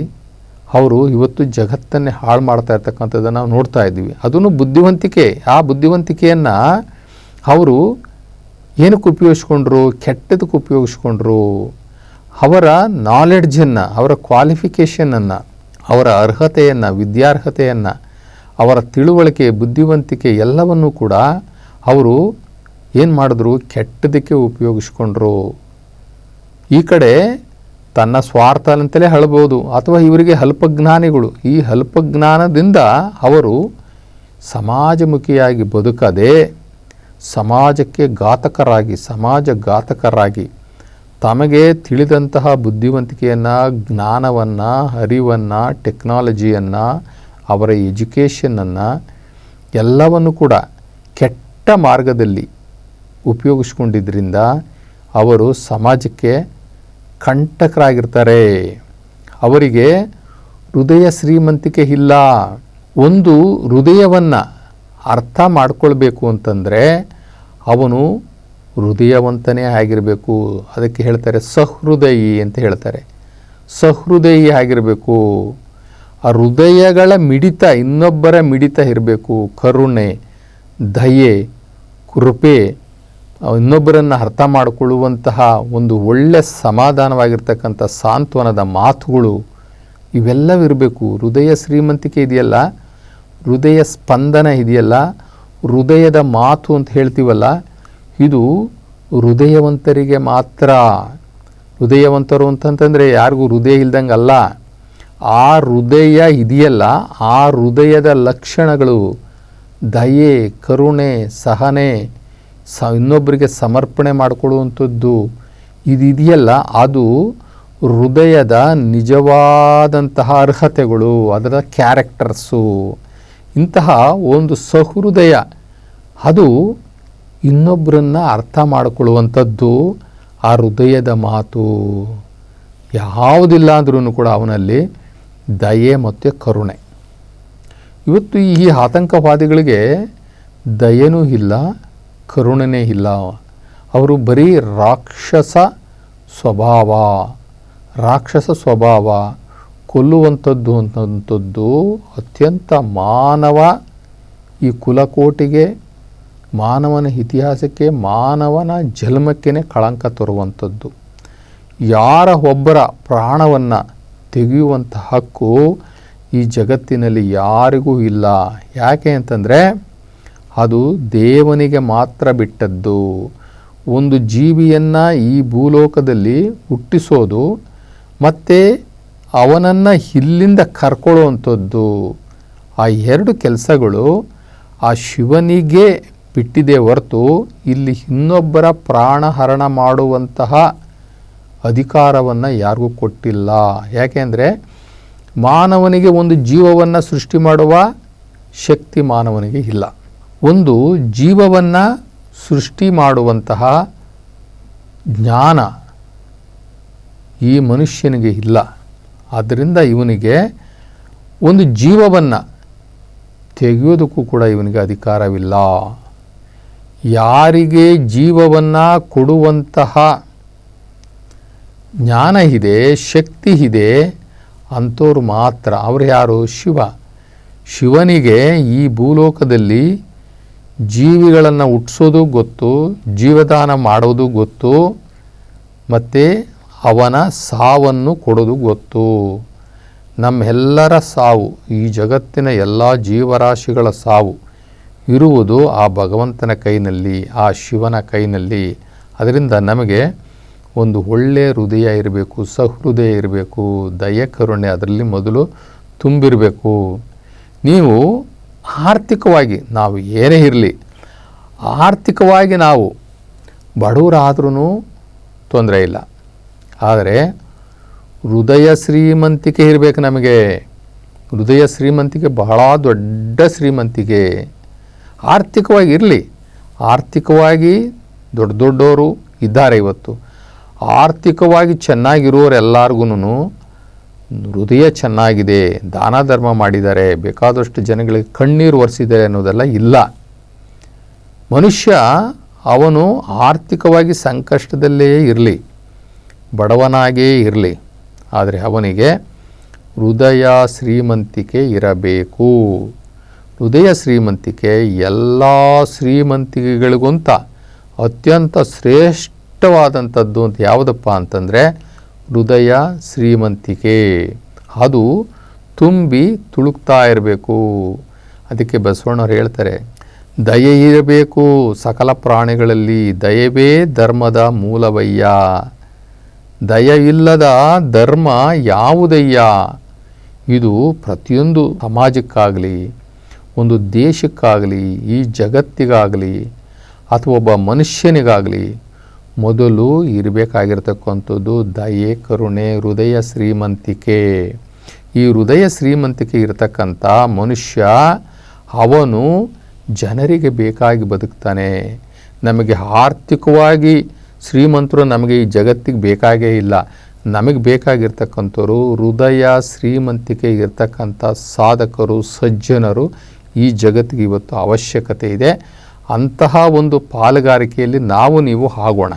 ಅವರು ಇವತ್ತು ಜಗತ್ತನ್ನೇ ಹಾಳು ಮಾಡ್ತಾ ಇರ್ತಕ್ಕಂಥದ್ದನ್ನು ನಾವು ನೋಡ್ತಾ ಇದ್ದೀವಿ. ಅದನ್ನು ಬುದ್ಧಿವಂತಿಕೆ, ಆ ಬುದ್ಧಿವಂತಿಕೆಯನ್ನು ಅವರು ಏನಕ್ಕೆ ಉಪಯೋಗಿಸ್ಕೊಂಡ್ರು ಕೆಟ್ಟದಕ್ಕೆ ಉಪಯೋಗಿಸ್ಕೊಂಡ್ರು, ಅವರ ನಾಲೆಡ್ಜನ್ನು ಅವರ ಕ್ವಾಲಿಫಿಕೇಷನನ್ನು ಅವರ ಅರ್ಹತೆಯನ್ನು, ವಿದ್ಯಾರ್ಹತೆಯನ್ನು, ಅವರ ತಿಳುವಳಿಕೆ, ಬುದ್ಧಿವಂತಿಕೆ ಎಲ್ಲವನ್ನೂ ಕೂಡ ಅವರು ಏನು ಮಾಡಿದ್ರು? ಕೆಟ್ಟದಕ್ಕೆ ಉಪಯೋಗಿಸ್ಕೊಂಡ್ರು. ಈ ಕಡೆ ತನ್ನ ಸ್ವಾರ್ಥ ಅಂತಲೇ ಹೇಳ್ಬೋದು ಅಥವಾ ಇವರಿಗೆ ಅಲ್ಪಜ್ಞಾನಿಗಳು ಈ ಅಲ್ಪಜ್ಞಾನದಿಂದ ಅವರು ಸಮಾಜಮುಖಿಯಾಗಿ ಬದುಕದೆ ಸಮಾಜಕ್ಕೆ ಘಾತಕರಾಗಿ, ಸಮಾಜ ಘಾತಕರಾಗಿ ತಮಗೆ ತಿಳಿದಂತಹ ಬುದ್ಧಿವಂತಿಕೆಯನ್ನು, ಜ್ಞಾನವನ್ನು, ಅರಿವನ್ನು, ಟೆಕ್ನಾಲಜಿಯನ್ನು, ಅವರ ಎಜುಕೇಷನನ್ನು ಎಲ್ಲವನ್ನು ಕೂಡ ಕೆಟ್ಟ ಮಾರ್ಗದಲ್ಲಿ ಉಪಯೋಗಿಸ್ಕೊಂಡಿದ್ದರಿಂದ ಅವರು ಸಮಾಜಕ್ಕೆ ಕಂಟಕರಾಗಿರ್ತಾರೆ. ಅವರಿಗೆ ಹೃದಯ ಶ್ರೀಮಂತಿಕೆ ಇಲ್ಲ. ಒಂದು ಹೃದಯವನ್ನು ಅರ್ಥ ಮಾಡಿಕೊಳ್ಬೇಕು ಅಂತಂದರೆ ಅವನು ಹೃದಯವಂತನೇ ಆಗಿರಬೇಕು. ಅದಕ್ಕೆ ಹೇಳ್ತಾರೆ ಸಹೃದಯಿ ಅಂತ ಹೇಳ್ತಾರೆ. ಸಹೃದಯಿ ಆಗಿರಬೇಕು. ಆ ಹೃದಯಗಳ ಮಿಡಿತ, ಇನ್ನೊಬ್ಬರ ಮಿಡಿತ ಇರಬೇಕು. ಕರುಣೆ, ದಯೆ, ಕೃಪೆ ಇನ್ನೊಬ್ಬರನ್ನು ಅರ್ಥ ಮಾಡಿಕೊಳ್ಳುವಂತಹ ಒಂದು ಒಳ್ಳೆ ಸಮಾಧಾನವಾಗಿರ್ತಕ್ಕಂಥ ಸಾಂತ್ವನದ ಮಾತುಗಳು ಇವೆಲ್ಲವಿರಬೇಕು ಹೃದಯ ಶ್ರೀಮಂತಿಕೆ ಇದೆಯಲ್ಲ? ಹೃದಯ ಸ್ಪಂದನ ಇದೆಯಲ್ಲ? ಹೃದಯದ ಮಾತು ಅಂತ ಹೇಳ್ತೀವಲ್ಲ? ಇದು ಹೃದಯವಂತರಿಗೆ ಮಾತ್ರ. ಹೃದಯವಂತರು ಅಂತಂತಂದರೆ ಯಾರಿಗೂ ಹೃದಯ ಇಲ್ದಂಗಲ್ಲ ಆ ಹೃದಯ ಇದೆಯಲ್ಲ, ಆ ಹೃದಯದ ಲಕ್ಷಣಗಳು ದಯೆ, ಕರುಣೆ, ಸಹನೆ ಸ ಇನ್ನೊಬ್ಬರಿಗೆ ಸಮರ್ಪಣೆ ಮಾಡಿಕೊಳ್ಳುವಂಥದ್ದು ಇದಿದೆಯಲ್ಲ, ಅದು ಹೃದಯದ ನಿಜವಾದಂತಹ ಅರ್ಹತೆಗಳು, ಅದರ ಕ್ಯಾರೆಕ್ಟರ್ಸು. ಇಂತಹ ಒಂದು ಸಹೃದಯ, ಅದು ಇನ್ನೊಬ್ಬರನ್ನು ಅರ್ಥ ಮಾಡಿಕೊಳ್ಳುವಂಥದ್ದು ಆ ಹೃದಯದ ಮಾತು. ಯಾವುದಿಲ್ಲ ಅಂದ್ರೂ ಕೂಡ ಅವನಲ್ಲಿ ದಯೆ ಮತ್ತು ಕರುಣೆ. ಇವತ್ತು ಈ ಆತಂಕವಾದಿಗಳಿಗೆ ದಯೆನೂ ಇಲ್ಲ ಕರುಣನೇ ಇಲ್ಲ. ಅವರು ಬರೀ ರಾಕ್ಷಸ ಸ್ವಭಾವ. ರಾಕ್ಷಸ ಸ್ವಭಾವ. ಕೊಲ್ಲುವಂಥದ್ದು ಅಂತದ್ದು ಅತ್ಯಂತ ಮಾನವ ಈ ಕುಲಕೋಟಿಗೆ, ಮಾನವನ ಇತಿಹಾಸಕ್ಕೆ, ಮಾನವನ ಜನ್ಮಕ್ಕೇ ಕಳಂಕ ತರುವಂಥದ್ದು. ಯಾರ ಒಬ್ಬರ ಪ್ರಾಣವನ್ನು ತೆಗೆಯುವಂಥ ಹಕ್ಕು ಈ ಜಗತ್ತಿನಲ್ಲಿ ಯಾರಿಗೂ ಇಲ್ಲ. ಯಾಕೆ ಅಂತಂದರೆ ಅದು ದೇವನಿಗೆ ಮಾತ್ರ ಬಿಟ್ಟದ್ದು. ಒಂದು ಜೀವಿಯನ್ನು ಈ ಭೂಲೋಕದಲ್ಲಿ ಹುಟ್ಟಿಸೋದು ಮತ್ತು ಅವನನ್ನು ಇಲ್ಲಿಂದ ಕರ್ಕೊಳ್ಳುವಂಥದ್ದು. ಆ ಎರಡು ಕೆಲಸಗಳು ಆ ಶಿವನಿಗೆ ಬಿಟ್ಟಿದೆ ಹೊರತು ಇಲ್ಲಿ ಇನ್ನೊಬ್ಬರ ಪ್ರಾಣಹರಣ ಮಾಡುವಂತಹ ಅಧಿಕಾರವನ್ನು ಯಾರಿಗೂ ಕೊಟ್ಟಿಲ್ಲ. ಯಾಕೆಂದರೆ ಮಾನವನಿಗೆ ಒಂದು ಜೀವವನ್ನು ಸೃಷ್ಟಿ ಮಾಡುವ ಶಕ್ತಿ ಮಾನವನಿಗೆ ಇಲ್ಲ. ಒಂದು ಜೀವವನ್ನು ಸೃಷ್ಟಿ ಮಾಡುವಂತಹ ಜ್ಞಾನ ಈ ಮನುಷ್ಯನಿಗೆ ಇಲ್ಲ. ಆದ್ದರಿಂದ ಇವನಿಗೆ ಒಂದು ಜೀವವನ್ನು ತೆಗೆಯೋದಕ್ಕೂ ಕೂಡ ಇವನಿಗೆ ಅಧಿಕಾರವಿಲ್ಲ. ಯಾರಿಗೆ ಜೀವವನ್ನು ಕೊಡುವಂತಹ ಜ್ಞಾನ ಇದೆ, ಶಕ್ತಿ ಇದೆ ಅಂಥವ್ರು ಮಾತ್ರ. ಅವರು ಯಾರು? ಶಿವ. ಶಿವನಿಗೆ ಈ ಭೂಲೋಕದಲ್ಲಿ ಜೀವಿಗಳನ್ನು ಹುಟ್ಟಿಸೋದು ಗೊತ್ತು, ಜೀವದಾನ ಮಾಡೋದು ಗೊತ್ತು, ಮತ್ತು ಅವನ ಸಾವನ್ನು ಕೊಡೋದು ಗೊತ್ತು. ನಮ್ಮೆಲ್ಲರ ಸಾವು, ಈ ಜಗತ್ತಿನ ಎಲ್ಲ ಜೀವರಾಶಿಗಳ ಸಾವು ಇರುವುದು ಆ ಭಗವಂತನ ಕೈನಲ್ಲಿ, ಆ ಶಿವನ ಕೈನಲ್ಲಿ. ಅದರಿಂದ ನಮಗೆ ಒಂದು ಒಳ್ಳೆಯ ಹೃದಯ ಇರಬೇಕು, ಸಹೃದಯ ಇರಬೇಕು, ದಯ, ಕರುಣೆ, ಅದರಲ್ಲಿ ಮೊದಲು ತುಂಬಿರಬೇಕು. ನೀವು ಆರ್ಥಿಕವಾಗಿ ನಾವು ಏನೇ ಇರಲಿ, ಆರ್ಥಿಕವಾಗಿ ನಾವು ಬಡವರಾದ್ರೂ ತೊಂದರೆ ಇಲ್ಲ. ಆದರೆ ಹೃದಯ ಶ್ರೀಮಂತಿಕೆ ಇರಬೇಕು ನಮಗೆ. ಹೃದಯ ಶ್ರೀಮಂತಿಕೆ ಬಹಳ ದೊಡ್ಡ ಶ್ರೀಮಂತಿಕೆ. ಆರ್ಥಿಕವಾಗಿ ಇರಲಿ, ಆರ್ಥಿಕವಾಗಿ ದೊಡ್ಡ ದೊಡ್ಡವರು ಇದ್ದಾರೆ ಇವತ್ತು. ಆರ್ಥಿಕವಾಗಿ ಚೆನ್ನಾಗಿರೋರೆಲ್ಲರಿಗೂ ಹೃದಯ ಚೆನ್ನಾಗಿದೆ, ದಾನ ಧರ್ಮ ಮಾಡಿದ್ದಾರೆ, ಬೇಕಾದಷ್ಟು ಜನಗಳಿಗೆ ಕಣ್ಣೀರು ಒರೆಸಿದ್ದಾರೆ ಅನ್ನೋದೆಲ್ಲ ಇಲ್ಲ. ಮನುಷ್ಯ ಅವನು ಆರ್ಥಿಕವಾಗಿ ಸಂಕಷ್ಟದಲ್ಲೇ ಇರಲಿ, ಬಡವನಾಗೇ ಇರಲಿ, ಆದರೆ ಅವನಿಗೆ ಹೃದಯ ಶ್ರೀಮಂತಿಕೆ ಇರಬೇಕು. ಹೃದಯ ಶ್ರೀಮಂತಿಕೆ ಎಲ್ಲ ಶ್ರೀಮಂತಿಕೆಗಳಿಗಿಂತ ಅತ್ಯಂತ ಶ್ರೇಷ್ಠವಾದಂಥದ್ದು ಅಂತ ಯಾವುದಪ್ಪ ಅಂತಂದರೆ ಹೃದಯ ಶ್ರೀಮಂತಿಕೆ. ಅದು ತುಂಬಿ ತುಳುಕ್ತಾ ಇರಬೇಕು. ಅದಕ್ಕೆ ಬಸವಣ್ಣವ್ರು ಹೇಳ್ತಾರೆ, ದಯೆ ಇರಬೇಕು ಸಕಲ ಪ್ರಾಣಿಗಳಲ್ಲಿ, ದಯವೇ ಧರ್ಮದ ಮೂಲವಯ್ಯ. ದಯವಿಲ್ಲದ ಧರ್ಮ ಯಾವುದಯ್ಯ? ಇದು ಪ್ರತಿಯೊಂದು ಸಮಾಜಕ್ಕಾಗಲಿ, ಒಂದು ದೇಶಕ್ಕಾಗಲಿ, ಈ ಜಗತ್ತಿಗಾಗಲಿ, ಅಥವಾ ಒಬ್ಬ ಮನುಷ್ಯನಿಗಾಗಲಿ ಮೊದಲು ಇರಬೇಕಾಗಿರ್ತಕ್ಕಂಥದ್ದು ದಯೆ, ಕರುಣೆ, ಹೃದಯ ಶ್ರೀಮಂತಿಕೆ. ಈ ಹೃದಯ ಶ್ರೀಮಂತಿಕೆ ಇರತಕ್ಕಂಥ ಮನುಷ್ಯ ಅವನು ಜನರಿಗೆ ಬೇಕಾಗಿ ಬದುಕ್ತಾನೆ. ನಮಗೆ ಆರ್ಥಿಕವಾಗಿ ಶ್ರೀಮಂತರು ನಮಗೆ ಈ ಜಗತ್ತಿಗೆ ಬೇಕಾಗೇ ಇಲ್ಲ. ನಮಗೆ ಬೇಕಾಗಿರ್ತಕ್ಕಂಥವ್ರು ಹೃದಯ ಶ್ರೀಮಂತಿಕೆ ಇರ್ತಕ್ಕಂಥ ಸಾಧಕರು, ಸಜ್ಜನರು ಈ ಜಗತ್ತಿಗೆ ಇವತ್ತು ಅವಶ್ಯಕತೆ ಇದೆ. ಅಂತಹ ಒಂದು ಪಾಲುಗಾರಿಕೆಯಲ್ಲಿ ನಾವು ನೀವು ಆಗೋಣ.